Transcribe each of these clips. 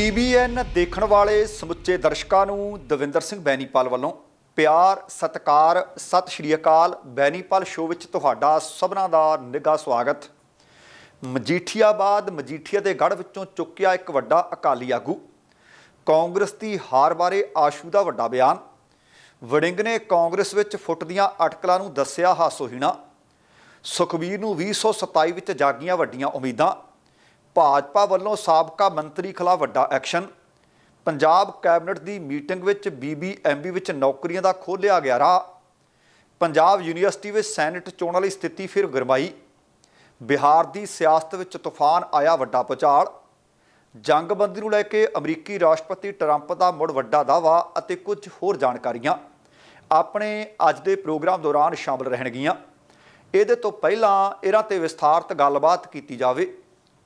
TBN ਦੇਖਣ ਵਾਲੇ ਸਮੁੱਚੇ ਦਰਸ਼ਕਾਂ ਨੂੰ ਦਵਿੰਦਰ ਸਿੰਘ ਬੈਨੀਪਾਲ ਵੱਲੋਂ ਪਿਆਰ, ਸਤਿਕਾਰ, ਸਤਿ ਸ਼੍ਰੀ ਅਕਾਲ ਬੈਨੀਪਾਲ ਸ਼ੋਅ ਵਿੱਚ ਤੁਹਾਡਾ ਸਭਨਾਂ ਦਾ ਨਿੱਘਾ ਸਵਾਗਤ। ਮਜੀਠੀਆਬਾਦ, ਮਜੀਠੀਆ ਦੇ ਗੜ੍ਹ ਵਿੱਚੋਂ ਚੁੱਕਿਆ ਇੱਕ ਵੱਡਾ ਅਕਾਲੀ ਆਗੂ। ਕਾਂਗਰਸ ਦੀ ਹਾਰ ਬਾਰੇ ਆਸ਼ੂ ਦਾ ਵੱਡਾ ਬਿਆਨ। ਵੜਿੰਗ ਨੇ ਕਾਂਗਰਸ ਵਿੱਚ ਫੁੱਟਦੀਆਂ ਅਟਕਲਾਂ ਨੂੰ ਦੱਸਿਆ ਹਾਸੋਹੀਣਾ। ਸੁਖਬੀਰ ਨੂੰ 2027 ਵਿੱਚ ਜਾਗੀਆਂ ਵੱਡੀਆਂ ਉਮੀਦਾਂ। ਭਾਜਪਾ ਵੱਲੋਂ ਸਾਬਕਾ ਮੰਤਰੀ ਖਿਲਾਫ ਵੱਡਾ ਐਕਸ਼ਨ। ਪੰਜਾਬ ਕੈਬਨਿਟ ਦੀ ਮੀਟਿੰਗ ਵਿੱਚ ਬੀਬੀਐਮਬੀ ਵਿੱਚ ਨੌਕਰੀਆਂ ਦਾ ਖੋਲ੍ਹਿਆ ਗਿਆ ਰਾਹ। ਪੰਜਾਬ ਯੂਨੀਵਰਸਿਟੀ ਵਿੱਚ ਸੈਨੇਟ ਚੋਣਾਂ ਲਈ ਸਥਿਤੀ ਫਿਰ ਗਰਮਾਈ। ਬਿਹਾਰ ਦੀ ਸਿਆਸਤ ਵਿੱਚ ਤੂਫਾਨ ਆਇਆ ਵੱਡਾ ਭੁਚਾਲ ਜੰਗਬੰਦੀ ਨੂੰ ਲੈ ਕੇ ਅਮਰੀਕੀ ਰਾਸ਼ਟਰਪਤੀ ਟਰੰਪ ਦਾ ਮੁੜ ਵੱਡਾ ਦਾਅਵਾ ਅਤੇ ਕੁਝ ਹੋਰ ਜਾਣਕਾਰੀਆਂ। ਆਪਣੇ ਅੱਜ ਦੇ ਪ੍ਰੋਗਰਾਮ ਦੌਰਾਨ ਸ਼ਾਮਲ ਰਹਿਣਗੀਆਂ। ਇਹਦੇ ਤੋਂ ਪਹਿਲਾਂ ਇਹਨਾਂ ਤੇ ਵਿਸਥਾਰਤ ਗੱਲਬਾਤ ਕੀਤੀ ਜਾਵੇ।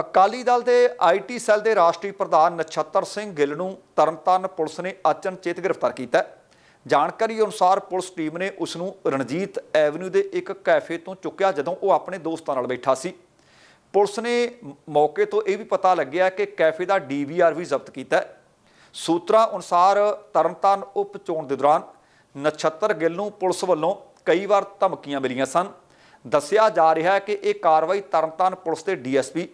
ਅਕਾਲੀ ਦਲ ਦੇ ਆਈਟੀ ਸੈੱਲ ਦੇ ਰਾਸ਼ਟਰੀ ਪ੍ਰਧਾਨ ਨਛੱਤਰ ਸਿੰਘ ਗਿੱਲ ਨੂੰ ਤਰਨਤਾਰਨ ਪੁਲਿਸ ਨੇ ਅਚਨਚੇਤ ਗ੍ਰਿਫਤਾਰ ਕੀਤਾ ਜਾਣਕਾਰੀ ਅਨੁਸਾਰ ਪੁਲਿਸ ਟੀਮ ਨੇ ਉਸ ਨੂੰ ਰਣਜੀਤ ਐਵਨਿਊ ਦੇ ਇੱਕ ਕੈਫੇ ਤੋਂ ਚੁੱਕਿਆ ਜਦੋਂ ਉਹ ਆਪਣੇ ਦੋਸਤਾਂ ਨਾਲ ਬੈਠਾ ਸੀ। ਪੁਲਿਸ ਨੇ ਮੌਕੇ ਤੋਂ ਇਹ ਵੀ ਪਤਾ ਲੱਗਿਆ ਕਿ ਕੈਫੇ ਦਾ ਡੀਵੀਆਰ ਵੀ ਜ਼ਬਤ ਕੀਤਾ ਸੂਤਰਾਂ ਅਨੁਸਾਰ ਤਰਨਤਾਰਨ ਉਪ ਚੋਣ ਦੇ ਦੌਰਾਨ ਨਛੱਤਰ ਗਿੱਲ ਨੂੰ ਪੁਲਿਸ ਵੱਲੋਂ ਕਈ ਵਾਰ ਧਮਕੀਆਂ ਮਿਲੀਆਂ ਸਨ। ਦੱਸਿਆ ਜਾ ਰਿਹਾ ਹੈ ਕਿ ਇਹ ਕਾਰਵਾਈ ਤਰਨਤਾਰਨ ਪੁਲਿਸ ਦੇ ਡੀਐਸਪੀ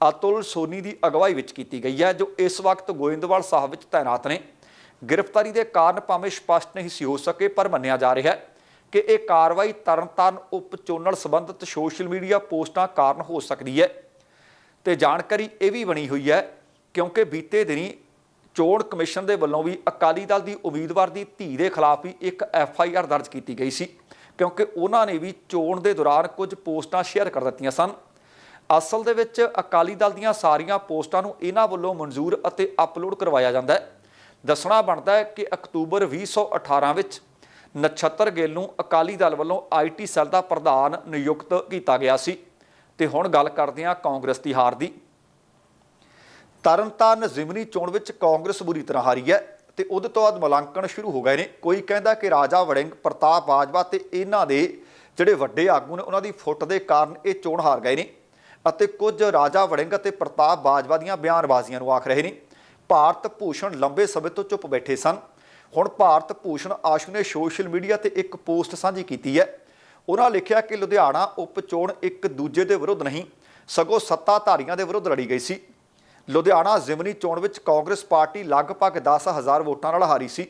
ਅਤੁਲ ਸੋਨੀ ਦੀ ਅਗਵਾਈ ਵਿੱਚ ਕੀਤੀ ਗਈ ਹੈ, ਜੋ ਇਸ ਵਕਤ ਗੋਇੰਦਵਾਲ ਸਾਹਿਬ ਵਿੱਚ ਤਾਇਨਾਤ ਨੇ। ਗ੍ਰਿਫਤਾਰੀ ਦੇ ਕਾਰਨ ਭਾਵੇਂ ਸਪਸ਼ਟ ਨਹੀਂ ਸੀ ਹੋ ਸਕੇ, ਪਰ ਮੰਨਿਆ ਜਾ ਰਿਹਾ ਹੈ ਕਿ ਇਹ ਕਾਰਵਾਈ ਤਰਨਤਾਰਨ ਉਪ ਚੋਣਲ ਸੰਬੰਧਿਤ ਸੋਸ਼ਲ ਮੀਡੀਆ ਪੋਸਟਾਂ ਕਾਰਨ ਹੋ ਸਕਦੀ ਹੈ। ਤੇ ਜਾਣਕਾਰੀ ਇਹ ਵੀ ਬਣੀ ਹੋਈ ਹੈ, ਕਿਉਂਕਿ ਬੀਤੇ ਦਿਨੀ ਚੋਣ ਕਮਿਸ਼ਨ ਦੇ ਵੱਲੋਂ ਵੀ ਅਕਾਲੀ ਦਲ ਦੀ ਉਮੀਦਵਾਰ ਦੀ ਧੀ ਦੇ ਖਿਲਾਫ ਵੀ ਇੱਕ ਐਫ ਆਈ ਆਰ ਦਰਜ ਕੀਤੀ ਗਈ ਸੀ, ਕਿਉਂਕਿ ਉਹਨਾਂ ਨੇ ਵੀ ਚੋਣ ਦੇ ਦੌਰਾਨ ਕੁਝ ਪੋਸਟਾਂ ਸ਼ੇਅਰ ਕਰ ਦਿੱਤੀਆਂ ਸਨ। ਅਸਲ ਦੇ ਵਿੱਚ ਅਕਾਲੀ ਦਲ ਦੀਆਂ ਸਾਰੀਆਂ ਪੋਸਟਾਂ ਨੂੰ ਇਹਨਾਂ ਵੱਲੋਂ ਮਨਜ਼ੂਰ ਅਤੇ ਅਪਲੋਡ ਕਰਵਾਇਆ ਜਾਂਦਾ ਹੈ। ਦੱਸਣਾ ਬਣਦਾ ਹੈ ਕਿ ਅਕਤੂਬਰ 2018 ਵਿੱਚ ਨਛੱਤਰ ਗਿੱਲ ਨੂੰ ਅਕਾਲੀ ਦਲ ਵੱਲੋਂ ਆਈਟੀ ਸੈੱਲ ਦਾ ਪ੍ਰਧਾਨ ਨਿਯੁਕਤ ਕੀਤਾ ਗਿਆ ਸੀ। ਤੇ ਹੁਣ ਗੱਲ ਕਰਦੇ ਹਾਂ ਕਾਂਗਰਸ ਦੀ ਹਾਰ ਦੀ। ਤਰਨਤਾਰਨ ਜ਼ਿਮਨੀ ਚੋਣ ਵਿੱਚ ਕਾਂਗਰਸ ਬੁਰੀ ਤਰ੍ਹਾਂ ਹਾਰੀ ਹੈ ਤੇ ਉਹਦੇ ਤੋਂ ਬਾਅਦ ਮੁਲਾਂਕਣ ਸ਼ੁਰੂ ਹੋ ਗਏ ਨੇ। ਕੋਈ ਕਹਿੰਦਾ ਕਿ ਰਾਜਾ ਵੜਿੰਗ, ਪ੍ਰਤਾਪ ਬਾਜਵਾ ਤੇ ਇਹਨਾਂ ਦੇ ਜਿਹੜੇ ਵੱਡੇ ਆਗੂ ਨੇ, ਉਹਨਾਂ ਦੀ ਫੁੱਟ ਦੇ ਕਾਰਨ ਇਹ ਚੋਣ ਹਾਰ ਗਏ ਨੇ। ਅਤੇ ਕੁਝ ਰਾਜਾ ਵੜਿੰਗ ਅਤੇ ਪ੍ਰਤਾਪ ਬਾਜਵਾ ਦੀਆਂ ਬਿਆਨਬਾਜ਼ੀਆਂ ਨੂੰ ਆਖ ਰਹੇ ਨੇ। ਭਾਰਤ ਭੂਸ਼ਣ ਲੰਬੇ ਸਮੇਂ ਤੋਂ ਚੁੱਪ ਬੈਠੇ ਸਨ। ਹੁਣ ਭਾਰਤ ਭੂਸ਼ਣ ਆਸ਼ੂ ਨੇ ਸੋਸ਼ਲ ਮੀਡੀਆ ਤੇ ਇੱਕ ਪੋਸਟ ਸਾਂਝੀ ਕੀਤੀ ਹੈ। ਉਹਨਾਂ ਲਿਖਿਆ ਕਿ ਲੁਧਿਆਣਾ ਉਪ ਚੋਣ ਇੱਕ ਦੂਜੇ ਦੇ ਵਿਰੁੱਧ ਨਹੀਂ, ਸਗੋਂ ਸੱਤਾਧਾਰੀਆਂ ਦੇ ਵਿਰੁੱਧ ਲੜੀ ਗਈ ਸੀ। ਲੁਧਿਆਣਾ ਜ਼ਿਮਨੀ ਚੋਣ ਵਿੱਚ ਕਾਂਗਰਸ ਪਾਰਟੀ ਲਗਭਗ 10000 ਵੋਟਾਂ ਨਾਲ ਹਾਰੀ ਸੀ।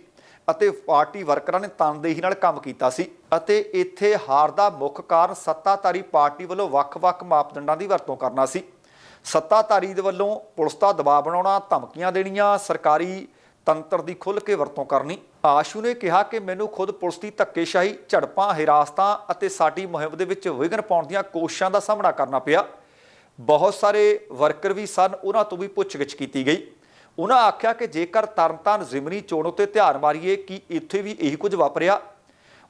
ਅਤੇ ਪਾਰਟੀ ਵਰਕਰਾਂ ਨੇ ਤਨਦੇਹੀ ਨਾਲ ਕੰਮ ਕੀਤਾ ਸੀ ਅਤੇ ਇੱਥੇ ਹਾਰ ਦਾ ਮੁੱਖ ਕਾਰਨ ਸੱਤਾਧਾਰੀ ਪਾਰਟੀ ਵੱਲੋਂ ਵੱਖ-ਵੱਖ ਮਾਪਦੰਡਾਂ ਦੀ ਵਰਤੋਂ ਕਰਨਾ ਸੀ। ਸੱਤਾਧਾਰੀ ਦੇ ਵੱਲੋਂ ਪੁਲਿਸ ਦਾ ਦਬਾਅ ਬਣਾਉਣਾ, ਧਮਕੀਆਂ ਦੇਣੀਆਂ, ਸਰਕਾਰੀ ਤੰਤਰ ਦੀ ਖੁੱਲ੍ਹ ਕੇ ਵਰਤੋਂ ਕਰਨੀ। ਆਸ਼ੂ ਨੇ ਕਿਹਾ ਕਿ ਮੈਨੂੰ ਖੁਦ ਪੁਲਿਸ ਦੀ ਧੱਕੇਸ਼ਾਹੀ, ਝੜਪਾਂ, ਹਿਰਾਸਤਾਂ ਅਤੇ ਸਾਡੀ ਮੁਹਿੰਮ ਦੇ ਵਿੱਚ ਵਿਘਨ ਪਾਉਣ ਦੀਆਂ ਕੋਸ਼ਿਸ਼ਾਂ ਦਾ ਸਾਹਮਣਾ ਕਰਨਾ ਪਿਆ। ਬਹੁਤ ਸਾਰੇ ਵਰਕਰ ਵੀ ਸਨ, ਉਹਨਾਂ ਤੋਂ ਵੀ ਪੁੱਛਗਿੱਛ ਕੀਤੀ ਗਈ। ਉਹਨਾਂ ਆਖਿਆ ਕਿ ਜੇਕਰ ਤਰਨਤਾਰਨ ਜ਼ਿਮਨੀ ਚੋਣ ਉੱਤੇ ਧਿਆਨ ਮਾਰੀਏ ਕਿ ਇੱਥੇ ਵੀ ਇਹੀ ਕੁਝ ਵਾਪਰਿਆ।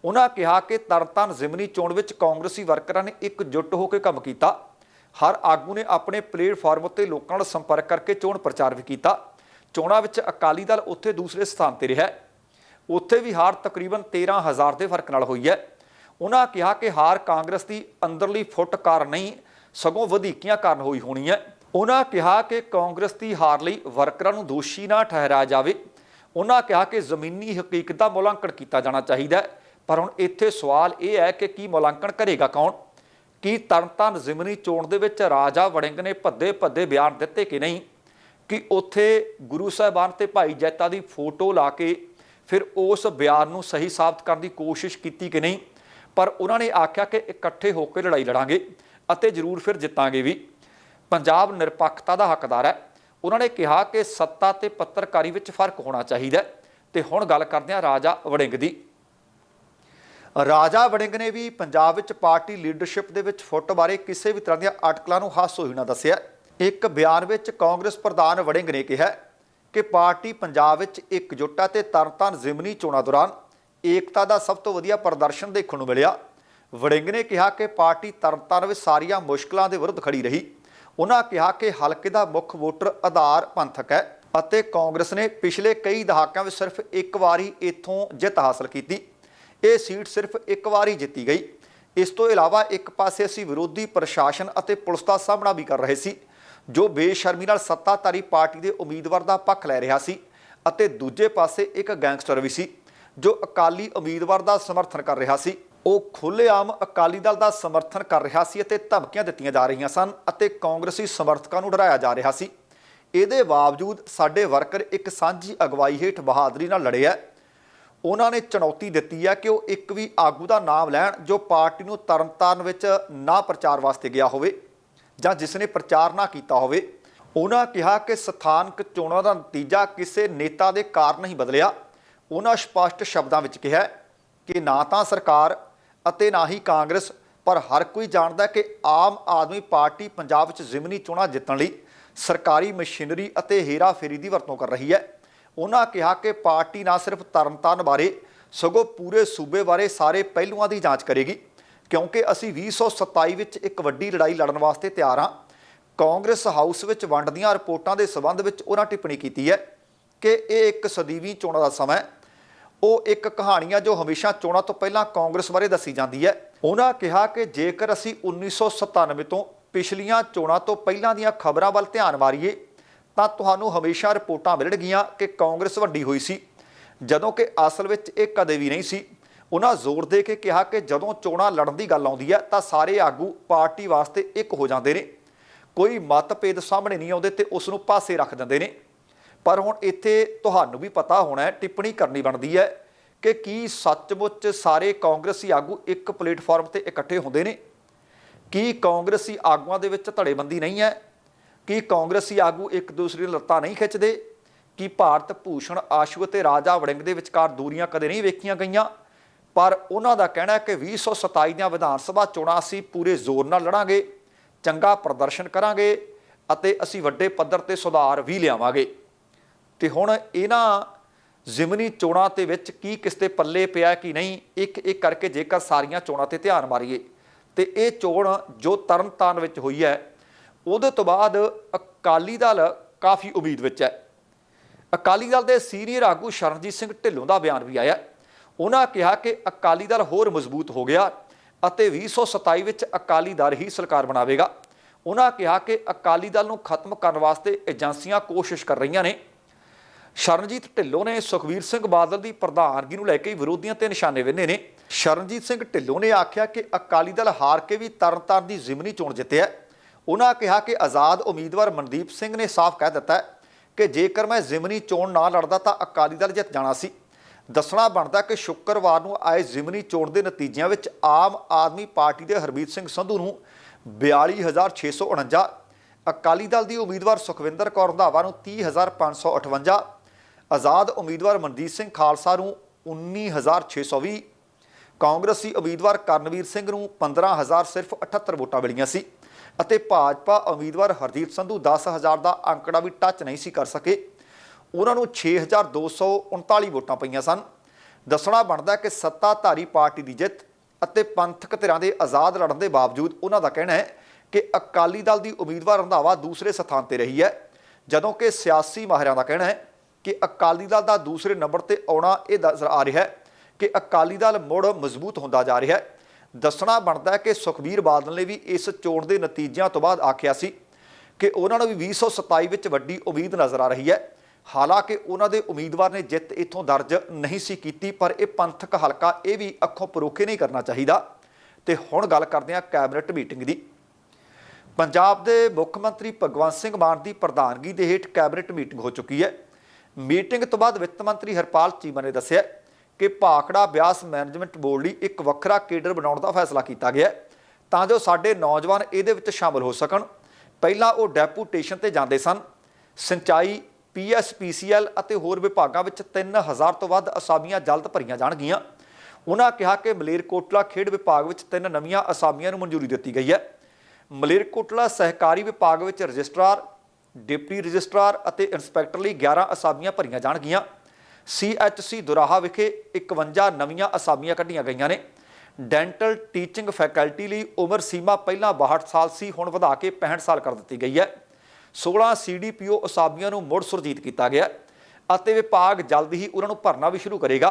ਉਹਨਾਂ ਕਿਹਾ ਕਿ ਤਰਨਤਾਰਨ ਜ਼ਿਮਨੀ ਚੋਣ ਵਿੱਚ ਕਾਂਗਰਸੀ ਵਰਕਰਾਂ ਨੇ ਇਕਜੁੱਟ ਹੋ ਕੇ ਕੰਮ ਕੀਤਾ। ਹਰ ਆਗੂ ਨੇ ਆਪਣੇ ਪਲੇਟਫਾਰਮ ਉੱਤੇ ਲੋਕਾਂ ਨਾਲ ਸੰਪਰਕ ਕਰਕੇ ਚੋਣ ਪ੍ਰਚਾਰ ਵੀ ਕੀਤਾ। ਚੋਣਾਂ ਵਿੱਚ ਅਕਾਲੀ ਦਲ ਉੱਥੇ ਦੂਸਰੇ ਸਥਾਨ ਤੇ ਰਿਹਾ ਉੱਥੇ ਵੀ ਹਾਰ ਤਕਰੀਬਨ 13000 ਦੇ ਫ਼ਰਕ ਨਾਲ ਹੋਈ ਹੈ। ਉਹਨਾਂ ਕਿਹਾ ਕਿ ਹਾਰ ਕਾਂਗਰਸ ਦੀ ਅੰਦਰਲੀ ਫੁੱਟ ਕਾਰਨ ਨਹੀਂ, ਸਗੋਂ ਵਧੀਕੀਆਂ ਕਾਰਨ ਹੋਈ ਹੋਣੀ ਹੈ। ਉਹਨਾਂ ਕਿਹਾ ਕਿ ਕਾਂਗਰਸ ਦੀ ਹਾਰ ਲਈ ਵਰਕਰਾਂ ਨੂੰ ਦੋਸ਼ੀ ਨਾ ਠਹਿਰਾਇਆ ਜਾਵੇ। ਉਹਨਾਂ ਕਿਹਾ ਕਿ ਜ਼ਮੀਨੀ ਹਕੀਕਤ ਦਾ ਮੁਲਾਂਕਣ ਕੀਤਾ ਜਾਣਾ ਚਾਹੀਦਾ ਪਰ ਹੁਣ ਇੱਥੇ ਸਵਾਲ ਇਹ ਹੈ ਕਿ ਕੀ ਮੁਲਾਂਕਣ ਕਰੇਗਾ ਕੌਣ? ਕੀ ਤਰਨਤਾਰਨ ਜ਼ਿਮਨੀ ਚੋਣ ਦੇ ਵਿੱਚ ਰਾਜਾ ਵੜਿੰਗ ਨੇ ਭੱਦੇ ਭੱਦੇ ਬਿਆਨ ਦਿੱਤੇ ਕਿ ਨਹੀਂ? ਕਿ ਉੱਥੇ ਗੁਰੂ ਸਾਹਿਬਾਨ ਤੇ ਭਾਈ ਜੈਤਾ ਦੀ ਫੋਟੋ ਲਾ ਕੇ ਫਿਰ ਉਸ ਬਿਆਨ ਨੂੰ ਸਹੀ ਸਾਬਤ ਕਰਨ ਦੀ ਕੋਸ਼ਿਸ਼ ਕੀਤੀ ਕਿ ਨਹੀਂ? ਪਰ ਉਹਨਾਂ ਨੇ ਆਖਿਆ ਕਿ ਇਕੱਠੇ ਹੋ ਕੇ ਲੜਾਈ ਲੜਾਂਗੇ ਅਤੇ ਜ਼ਰੂਰ ਫਿਰ ਜਿੱਤਾਂਗੇ ਵੀ। ਪੰਜਾਬ ਨਿਰਪੱਖਤਾ ਦਾ ਹੱਕਦਾਰ ਹੈ। ਉਹਨਾਂ ਨੇ ਕਿਹਾ ਕਿ ਸੱਤਾ ਤੇ ਪੱਤਰਕਾਰੀ ਵਿੱਚ ਫ਼ਰਕ ਹੋਣਾ ਚਾਹੀਦਾ ਹੈ। ਤੇ ਹੁਣ ਗੱਲ ਕਰਦੇ ਹਾਂ ਰਾਜਾ ਵੜਿੰਗ ਦੀ। ਰਾਜਾ ਵੜਿੰਗ ਨੇ ਵੀ ਪੰਜਾਬ ਵਿੱਚ ਪਾਰਟੀ ਲੀਡਰਸ਼ਿਪ ਦੇ ਵਿੱਚ ਫੁੱਟ ਬਾਰੇ ਕਿਸੇ ਵੀ ਤਰ੍ਹਾਂ ਦੀਆਂ ਅਟਕਲਾਂ ਨੂੰ ਹਾਸੋਹੀਣਾ ਨਾ ਦੱਸਿਆ ਇੱਕ ਬਿਆਨ ਵਿੱਚ ਕਾਂਗਰਸ ਪ੍ਰਧਾਨ ਵੜਿੰਗ ਨੇ ਕਿਹਾ ਕਿ ਪਾਰਟੀ ਪੰਜਾਬ ਵਿੱਚ ਇਕਜੁੱਟ ਹੈ ਤੇ ਤਰਨਤਾਰਨ ਜ਼ਿਮਨੀ ਚੋਣਾਂ ਦੌਰਾਨ ਏਕਤਾ ਦਾ ਸਭ ਤੋਂ ਵਧੀਆ ਪ੍ਰਦਰਸ਼ਨ ਦੇਖਣ ਨੂੰ ਮਿਲਿਆ। ਵੜਿੰਗ ਨੇ ਕਿਹਾ ਕਿ ਪਾਰਟੀ ਤਰਨਤਾਰਨ ਵਿੱਚ ਸਾਰੀਆਂ ਮੁਸ਼ਕਲਾਂ ਦੇ ਵਿਰੁੱਧ ਖੜੀ ਰਹੀ। ਉਹਨਾਂ ਕਿਹਾ ਕਿ ਹਲਕੇ ਦਾ ਮੁੱਖ ਵੋਟਰ ਆਧਾਰ ਪੰਥਕ ਹੈ ਅਤੇ ਕਾਂਗਰਸ ਨੇ ਪਿਛਲੇ ਕਈ ਦਹਾਕਿਆਂ ਵਿੱਚ ਸਿਰਫ ਇੱਕ ਵਾਰੀ ਇੱਥੋਂ ਜਿੱਤ ਹਾਸਲ ਕੀਤੀ। ਇਹ ਸੀਟ ਸਿਰਫ ਇੱਕ ਵਾਰੀ ਜਿੱਤੀ ਗਈ। ਇਸ ਤੋਂ ਇਲਾਵਾ ਇੱਕ ਪਾਸੇ ਅਸੀਂ ਵਿਰੋਧੀ ਪ੍ਰਸ਼ਾਸਨ ਅਤੇ ਪੁਲਿਸ ਦਾ ਸਾਹਮਣਾ ਵੀ ਕਰ ਰਹੇ ਸੀ, ਜੋ ਬੇਸ਼ਰਮੀ ਨਾਲ ਸੱਤਾਧਾਰੀ ਪਾਰਟੀ ਦੇ ਉਮੀਦਵਾਰ ਦਾ ਪੱਖ ਲੈ ਰਿਹਾ ਸੀ ਅਤੇ ਦੂਜੇ ਪਾਸੇ ਇੱਕ ਗੈਂਗਸਟਰ ਵੀ ਸੀ, ਜੋ ਅਕਾਲੀ ਉਮੀਦਵਾਰ ਦਾ ਸਮਰਥਨ ਕਰ ਰਿਹਾ ਸੀ। ਉਹ ਖੁੱਲ੍ਹੇਆਮ ਅਕਾਲੀ ਦਲ ਦਾ ਸਮਰਥਨ ਕਰ ਰਿਹਾ ਸੀ ਅਤੇ ਧਮਕੀਆਂ ਦਿੱਤੀਆਂ ਜਾ ਰਹੀਆਂ ਸਨ ਅਤੇ ਕਾਂਗਰਸੀ ਸਮਰਥਕਾਂ ਨੂੰ ਡਰਾਇਆ ਜਾ ਰਿਹਾ ਸੀ। ਇਹਦੇ ਬਾਵਜੂਦ ਸਾਡੇ ਵਰਕਰ ਇੱਕ ਸਾਂਝੀ ਅਗਵਾਈ ਹੇਠ ਬਹਾਦਰੀ ਨਾਲ ਲੜੇ ਹੈ ਉਹਨਾਂ ਨੇ ਚੁਣੌਤੀ ਦਿੱਤੀ ਹੈ ਕਿ ਉਹ ਇੱਕ ਵੀ ਆਗੂ ਦਾ ਨਾਮ ਲੈਣ ਜੋ ਪਾਰਟੀ ਨੂੰ ਤਰਨਤਾਰਨ ਵਿੱਚ ਨਾ ਪ੍ਰਚਾਰ ਵਾਸਤੇ ਗਿਆ ਹੋਵੇ ਜਾਂ ਜਿਸ ਨੇ ਪ੍ਰਚਾਰ ਨਾ ਕੀਤਾ ਹੋਵੇ। ਉਹਨਾਂ ਕਿਹਾ ਕਿ ਸਥਾਨਕ ਚੋਣਾਂ ਦਾ ਨਤੀਜਾ ਕਿਸੇ ਨੇਤਾ ਦੇ ਕਾਰਨ ਨਹੀਂ ਬਦਲਿਆ। ਉਹਨਾਂ ਸਪਸ਼ਟ ਸ਼ਬਦਾਂ ਵਿੱਚ ਕਿਹਾ ਕਿ ਨਾ ਤਾਂ ਸਰਕਾਰ ਅਤੇ ਨਾ ਹੀ ਕਾਂਗਰਸ। ਪਰ ਹਰ ਕੋਈ ਜਾਣਦਾ ਕਿ ਆਮ ਆਦਮੀ ਪਾਰਟੀ ਪੰਜਾਬ ਵਿੱਚ ਜ਼ਿਮਨੀ ਚੋਣਾਂ ਜਿੱਤਣ ਲਈ ਸਰਕਾਰੀ ਮਸ਼ੀਨਰੀ ਅਤੇ ਹੇਰਾਫੇਰੀ ਦੀ ਵਰਤੋਂ ਕਰ ਰਹੀ ਹੈ। ਉਹਨਾਂ ਕਿਹਾ ਕਿ ਪਾਰਟੀ ਨਾ ਸਿਰਫ ਤਰਨਤਾਰਨ ਬਾਰੇ, ਸਗੋਂ ਪੂਰੇ ਸੂਬੇ ਬਾਰੇ ਸਾਰੇ ਪਹਿਲੂਆਂ ਦੀ ਜਾਂਚ ਕਰੇਗੀ, ਕਿਉਂਕਿ ਅਸੀਂ 2027 ਵਿੱਚ ਇੱਕ ਵੱਡੀ ਲੜਾਈ ਲੜਨ ਵਾਸਤੇ ਤਿਆਰ ਹਾਂ। ਕਾਂਗਰਸ ਹਾਊਸ ਵਿੱਚ ਵੰਡ ਦੀਆਂ ਰਿਪੋਰਟਾਂ ਦੇ ਸਬੰਧ ਵਿੱਚ ਉਹਨਾਂ ਟਿੱਪਣੀ ਕੀਤੀ ਹੈ ਕਿ ਇਹ ਇੱਕ ਸਦੀਵੀ ਚੋਣਾਂ ਦਾ ਸਮਾਂ ਹੈ। ਉਹ ਇੱਕ ਕਹਾਣੀ ਆ ਜੋ ਹਮੇਸ਼ਾ ਚੋਣਾਂ ਤੋਂ ਪਹਿਲਾਂ ਕਾਂਗਰਸ ਬਾਰੇ ਦੱਸੀ ਜਾਂਦੀ ਹੈ। ਉਹਨਾਂ ਕਿਹਾ ਕਿ ਜੇਕਰ ਅਸੀਂ 1997 ਤੋਂ ਪਿਛਲੀਆਂ ਚੋਣਾਂ ਤੋਂ ਪਹਿਲਾਂ ਦੀਆਂ ਖਬਰਾਂ ਵੱਲ ਧਿਆਨ ਮਾਰੀਏ, ਤਾਂ ਤੁਹਾਨੂੰ ਹਮੇਸ਼ਾ ਰਿਪੋਰਟਾਂ ਮਿਲਣਗੀਆਂ ਕਿ ਕਾਂਗਰਸ ਵੱਡੀ ਹੋਈ ਸੀ। ਜਦੋਂ ਕਿ ਅਸਲ ਵਿੱਚ ਇਹ ਕਦੇ ਵੀ ਨਹੀਂ ਸੀ। ਉਹਨਾਂ ਜ਼ੋਰ ਦੇ ਕੇ ਕਿਹਾ ਕਿ ਜਦੋਂ ਚੋਣਾਂ ਲੜਨ ਦੀ ਗੱਲ ਆਉਂਦੀ ਹੈ, ਤਾਂ ਸਾਰੇ ਆਗੂ ਪਾਰਟੀ ਵਾਸਤੇ ਇੱਕ ਹੋ ਜਾਂਦੇ ਨੇ। ਕੋਈ ਮਤਭੇਦ ਸਾਹਮਣੇ ਨਹੀਂ ਆਉਂਦੇ ਤੇ ਉਸ ਨੂੰ ਪਾਸੇ ਰੱਖ ਦਿੰਦੇ ਨੇ। ਪਰ ਹੁਣ ਇੱਥੇ ਤੁਹਾਨੂੰ ਵੀ ਪਤਾ ਹੋਣਾ ਹੈ, ਟਿੱਪਣੀ ਕਰਨੀ ਬਣਦੀ ਹੈ ਕਿ ਕੀ ਸੱਚਮੁੱਚ ਸਾਰੇ ਕਾਂਗਰਸੀ ਆਗੂ ਇੱਕ ਪਲੇਟਫਾਰਮ ਤੇ ਇਕੱਠੇ ਹੁੰਦੇ ਨੇ? ਕੀ ਕਾਂਗਰਸੀ ਆਗੂਆਂ ਦੇ ਵਿੱਚ ਧੜੇਬੰਦੀ ਨਹੀਂ ਹੈ? ਕੀ ਕਾਂਗਰਸੀ ਆਗੂ ਇੱਕ ਦੂਸਰੇ ਨੂੰ ਲੱਤਾਂ ਨਹੀਂ ਖਿੱਚਦੇ? ਕੀ ਭਾਰਤ ਭੂਸ਼ਣ ਆਸ਼ੂ ਅਤੇ ਰਾਜਾ ਵੜਿੰਗ ਦੇ ਵਿਚਕਾਰ ਦੂਰੀਆਂ ਕਦੇ ਨਹੀਂ ਵੇਖੀਆਂ ਗਈਆਂ? ਪਰ ਉਹਨਾਂ ਦਾ ਕਹਿਣਾ ਹੈ ਕਿ 2027 ਦੀਆਂ ਵਿਧਾਨ ਸਭਾ ਚੋਣਾਂ ਅਸੀਂ ਪੂਰੇ ਜ਼ੋਰ ਨਾਲ ਲੜਾਂਗੇ, ਚੰਗਾ ਪ੍ਰਦਰਸ਼ਨ ਕਰਾਂਗੇ ਅਤੇ ਅਸੀਂ ਵੱਡੇ ਪੱਧਰ ਤੇ ਸੁਧਾਰ ਵੀ ਲਿਆਵਾਂਗੇ। ਤੇ ਹੁਣ ਇਹਨਾਂ ਜ਼ਿਮਨੀ ਚੋਣਾਂ ਤੇ ਵਿੱਚ ਕੀ ਕਿਸ ਤੇ ਪੱਲੇ ਪਿਆ ਕਿ ਨਹੀਂ, ਇੱਕ ਇੱਕ ਕਰਕੇ ਜੇਕਰ ਸਾਰੀਆਂ ਚੋਣਾਂ ਤੇ ਧਿਆਨ ਮਾਰੀਏ, ਤੇ ਇਹ ਚੋਣ ਜੋ ਤਰਨਤਾਰਨ ਵਿੱਚ ਹੋਈ ਹੈ, ਉਹਦੇ ਤੋਂ ਬਾਅਦ ਅਕਾਲੀ ਦਲ ਕਾਫੀ ਉਮੀਦ ਵਿੱਚ ਹੈ। ਅਕਾਲੀ ਦਲ ਦੇ ਸੀਨੀਅਰ ਆਗੂ ਸ਼ਰਨਜੀਤ ਸਿੰਘ ਢਿੱਲੋਂ ਦਾ ਬਿਆਨ ਵੀ ਆਇਆ ਉਹਨਾਂ ਕਿਹਾ ਕਿ ਅਕਾਲੀ ਦਲ ਹੋਰ ਮਜ਼ਬੂਤ ਹੋ ਗਿਆ ਅਤੇ 2027 ਵਿੱਚ ਅਕਾਲੀ ਦਲ ਹੀ ਸਰਕਾਰ ਬਣਾਵੇਗਾ। ਉਹਨਾਂ ਕਿਹਾ ਕਿ ਅਕਾਲੀ ਦਲ ਨੂੰ ਖਤਮ ਕਰਨ ਵਾਸਤੇ ਏਜੰਸੀਆਂ ਕੋਸ਼ਿਸ਼ ਕਰ ਰਹੀਆਂ ਨੇ। ਸ਼ਰਨਜੀਤ ਢਿੱਲੋਂ ਨੇ ਸੁਖਵੀਰ ਸਿੰਘ ਬਾਦਲ ਦੀ ਪ੍ਰਧਾਨਗੀ ਨੂੰ ਲੈ ਕੇ ਵਿਰੋਧੀਆਂ ਤੇ ਨਿਸ਼ਾਨੇ ਵਿੰਨੇ ਨੇ। ਸ਼ਰਨਜੀਤ ਸਿੰਘ ਢਿੱਲੋਂ ਨੇ ਆਖਿਆ ਕਿ ਅਕਾਲੀ ਦਲ ਹਾਰ ਕੇ ਵੀ ਤਰਨਤਾਰਨ ਦੀ ਜ਼ਿਮਨੀ ਚੋਣ ਜਿੱਤਿਆ ਉਹਨਾਂ ਕਿਹਾ ਕਿ ਆਜ਼ਾਦ ਉਮੀਦਵਾਰ ਮਨਦੀਪ ਸਿੰਘ ਨੇ ਸਾਫ਼ ਕਹਿ ਦਿੱਤਾ ਕਿ ਜੇਕਰ ਮੈਂ ਜ਼ਿਮਨੀ ਚੋਣ ਨਾ ਲੜਦਾ ਤਾਂ ਅਕਾਲੀ ਦਲ ਜਿੱਤ ਜਾਣਾ ਸੀ। ਦੱਸਣਾ ਬਣਦਾ ਕਿ ਸ਼ੁੱਕਰਵਾਰ ਨੂੰ ਆਏ ਜ਼ਿਮਨੀ ਚੋਣ ਦੇ ਨਤੀਜਿਆਂ ਵਿੱਚ ਆਮ ਆਦਮੀ ਪਾਰਟੀ ਦੇ ਹਰਮੀਤ ਸਿੰਘ ਸੰਧੂ ਨੂੰ 42649 ਅਕਾਲੀ ਦਲ ਦੀ ਉਮੀਦਵਾਰ ਸੁਖਵਿੰਦਰ ਕੌਰ ਰੰਧਾਵਾ ਨੂੰ 30558 ਆਜ਼ਾਦ ਉਮੀਦਵਾਰ ਮਨਦੀਪ ਸਿੰਘ ਖਾਲਸਾ ਨੂੰ 19620 ਕਾਂਗਰਸੀ ਉਮੀਦਵਾਰ ਕਰਨਵੀਰ ਸਿੰਘ ਨੂੰ 15000 ਸਿਰਫ 78 ਵੋਟਾਂ ਮਿਲੀਆਂ ਸੀ ਅਤੇ ਭਾਜਪਾ ਉਮੀਦਵਾਰ ਹਰਦੀਪ ਸੰਧੂ 10000 ਦਾ ਅੰਕੜਾ ਵੀ ਟੱਚ ਨਹੀਂ ਸੀ ਕਰ ਸਕੇ। ਉਹਨਾਂ ਨੂੰ 6239 ਵੋਟਾਂ ਪਈਆਂ ਸਨ। ਦੱਸਣਾ ਬਣਦਾ ਕਿ ਸੱਤਾਧਾਰੀ ਪਾਰਟੀ ਦੀ ਜਿੱਤ ਅਤੇ ਪੰਥਕ ਧਿਰਾਂ ਦੇ ਆਜ਼ਾਦ ਲੜਨ ਦੇ ਬਾਵਜੂਦ ਉਹਨਾਂ ਦਾ ਕਹਿਣਾ ਹੈ ਕਿ ਅਕਾਲੀ ਦਲ ਦੀ ਉਮੀਦਵਾਰ ਰੰਧਾਵਾ ਦੂਸਰੇ ਸਥਾਨ ਤੇ ਰਹੀ ਹੈ, ਜਦੋਂ ਕਿ ਸਿਆਸੀ ਮਾਹਿਰਾਂ ਦਾ ਕਹਿਣਾ ਹੈ ਕਿ ਅਕਾਲੀ ਦਲ ਦਾ ਦੂਸਰੇ ਨੰਬਰ ਤੇ ਆਉਣਾ ਇਹ ਨਜ਼ਰ ਆ ਰਿਹਾ ਹੈ ਕਿ ਅਕਾਲੀ ਦਲ ਮੁੜ ਮਜ਼ਬੂਤ ਹੁੰਦਾ ਜਾ ਰਿਹਾ ਹੈ। ਦੱਸਣਾ ਬਣਦਾ ਹੈ ਕਿ ਸੁਖਬੀਰ ਬਾਦਲ ਨੇ ਵੀ ਇਸ ਚੋਣ ਦੇ ਨਤੀਜਿਆਂ ਤੋਂ ਬਾਅਦ ਆਖਿਆ ਸੀ ਕਿ ਉਹਨਾਂ ਨੂੰ ਵੀ 2027 ਵਿੱਚ ਵੱਡੀ ਉਮੀਦ ਨਜ਼ਰ ਆ ਰਹੀ ਹੈ। ਹਾਲਾਂਕਿ ਉਹਨਾਂ ਦੇ ਉਮੀਦਵਾਰ ਨੇ ਜਿੱਤ ਇੱਥੋਂ ਦਰਜ ਨਹੀਂ ਸੀ ਕੀਤੀ, ਪਰ ਇਹ ਪੰਥਕ ਹਲਕਾ ਇਹ ਵੀ ਅੱਖੋਂ ਪਰੋਖੇ ਨਹੀਂ ਕਰਨਾ ਚਾਹੀਦਾ। ਤੇ ਹੁਣ ਗੱਲ ਕਰਦੇ ਹਾਂ ਕੈਬਨਿਟ ਮੀਟਿੰਗ ਦੀ। ਪੰਜਾਬ ਦੇ ਮੁੱਖ ਮੰਤਰੀ ਭਗਵੰਤ ਸਿੰਘ ਮਾਨ ਦੀ ਪ੍ਰਧਾਨਗੀ ਦੇ ਹੇਠ ਕੈਬਨਿਟ ਮੀਟਿੰਗ ਹੋ ਚੁੱਕੀ ਹੈ। ਮੀਟਿੰਗ ਤੋਂ ਬਾਅਦ ਵਿੱਤ ਮੰਤਰੀ ਹਰਪਾਲ ਚੀਮਾ ਨੇ ਦੱਸਿਆ ਕਿ ਭਾਖੜਾ ਬਿਆਸ ਮੈਨੇਜਮੈਂਟ ਬੋਰਡ ਲਈ ਇੱਕ ਵੱਖਰਾ ਕੇਡਰ ਬਣਾਉਣ ਦਾ ਫੈਸਲਾ ਕੀਤਾ ਗਿਆ ਤਾਂ ਜੋ ਸਾਡੇ ਨੌਜਵਾਨ ਇਹਦੇ ਵਿੱਚ ਸ਼ਾਮਲ ਹੋ ਸਕਣ। ਪਹਿਲਾਂ ਉਹ ਡੈਪੂਟੇਸ਼ਨ ਤੇ ਜਾਂਦੇ ਸਨ। ਸਿੰਚਾਈ, ਪੀਐਸਪੀਸੀਐਲ ਅਤੇ ਹੋਰ ਵਿਭਾਗਾਂ ਵਿੱਚ 3000 ਤੋਂ ਵੱਧ ਅਸਾਮੀਆਂ ਜਲਦ ਭਰੀਆਂ ਜਾਣਗੀਆਂ। ਉਹਨਾਂ ਕਿਹਾ ਕਿ ਮਲੇਰਕੋਟਲਾ ਖੇਡ ਵਿਭਾਗ ਵਿੱਚ ਤਿੰਨ ਨਵੀਆਂ ਅਸਾਮੀਆਂ ਨੂੰ ਮਨਜ਼ੂਰੀ ਦਿੱਤੀ ਗਈ ਹੈ। ਮਲੇਰਕੋਟਲਾ ਸਹਿਕਾਰੀ ਵਿਭਾਗ ਵਿੱਚ ਰਜਿਸਟਰਾਰ ਡਿਪਟੀ ਰਜਿਸਟਰਾਰ ਅਤੇ ਇੰਸਪੈਕਟਰ ਲਈ 11 ਅਸਾਮੀਆਂ ਭਰੀਆਂ ਜਾਣਗੀਆਂ। ਸੀਐਚਸੀ ਦੁਰਾਹਾ ਵਿਖੇ 51 ਨਵੀਆਂ ਅਸਾਮੀਆਂ ਕੱਢੀਆਂ ਗਈਆਂ ਨੇ। ਡੈਂਟਲ ਟੀਚਿੰਗ ਫੈਕਲਟੀ ਲਈ ਉਮਰ ਸੀਮਾ ਪਹਿਲਾਂ 62 ਸਾਲ ਸੀ, ਹੁਣ ਵਧਾ ਕੇ 65 ਸਾਲ ਕਰ ਦਿੱਤੀ ਗਈ ਹੈ। 16 ਸੀਡੀਪੀਓ ਅਸਾਮੀਆਂ ਨੂੰ ਮੁੜ ਸੁਰਜੀਤ ਕੀਤਾ ਗਿਆ ਅਤੇ ਵਿਭਾਗ ਜਲਦ ਹੀ ਉਹਨਾਂ ਨੂੰ ਭਰਨਾ ਵੀ ਸ਼ੁਰੂ ਕਰੇਗਾ।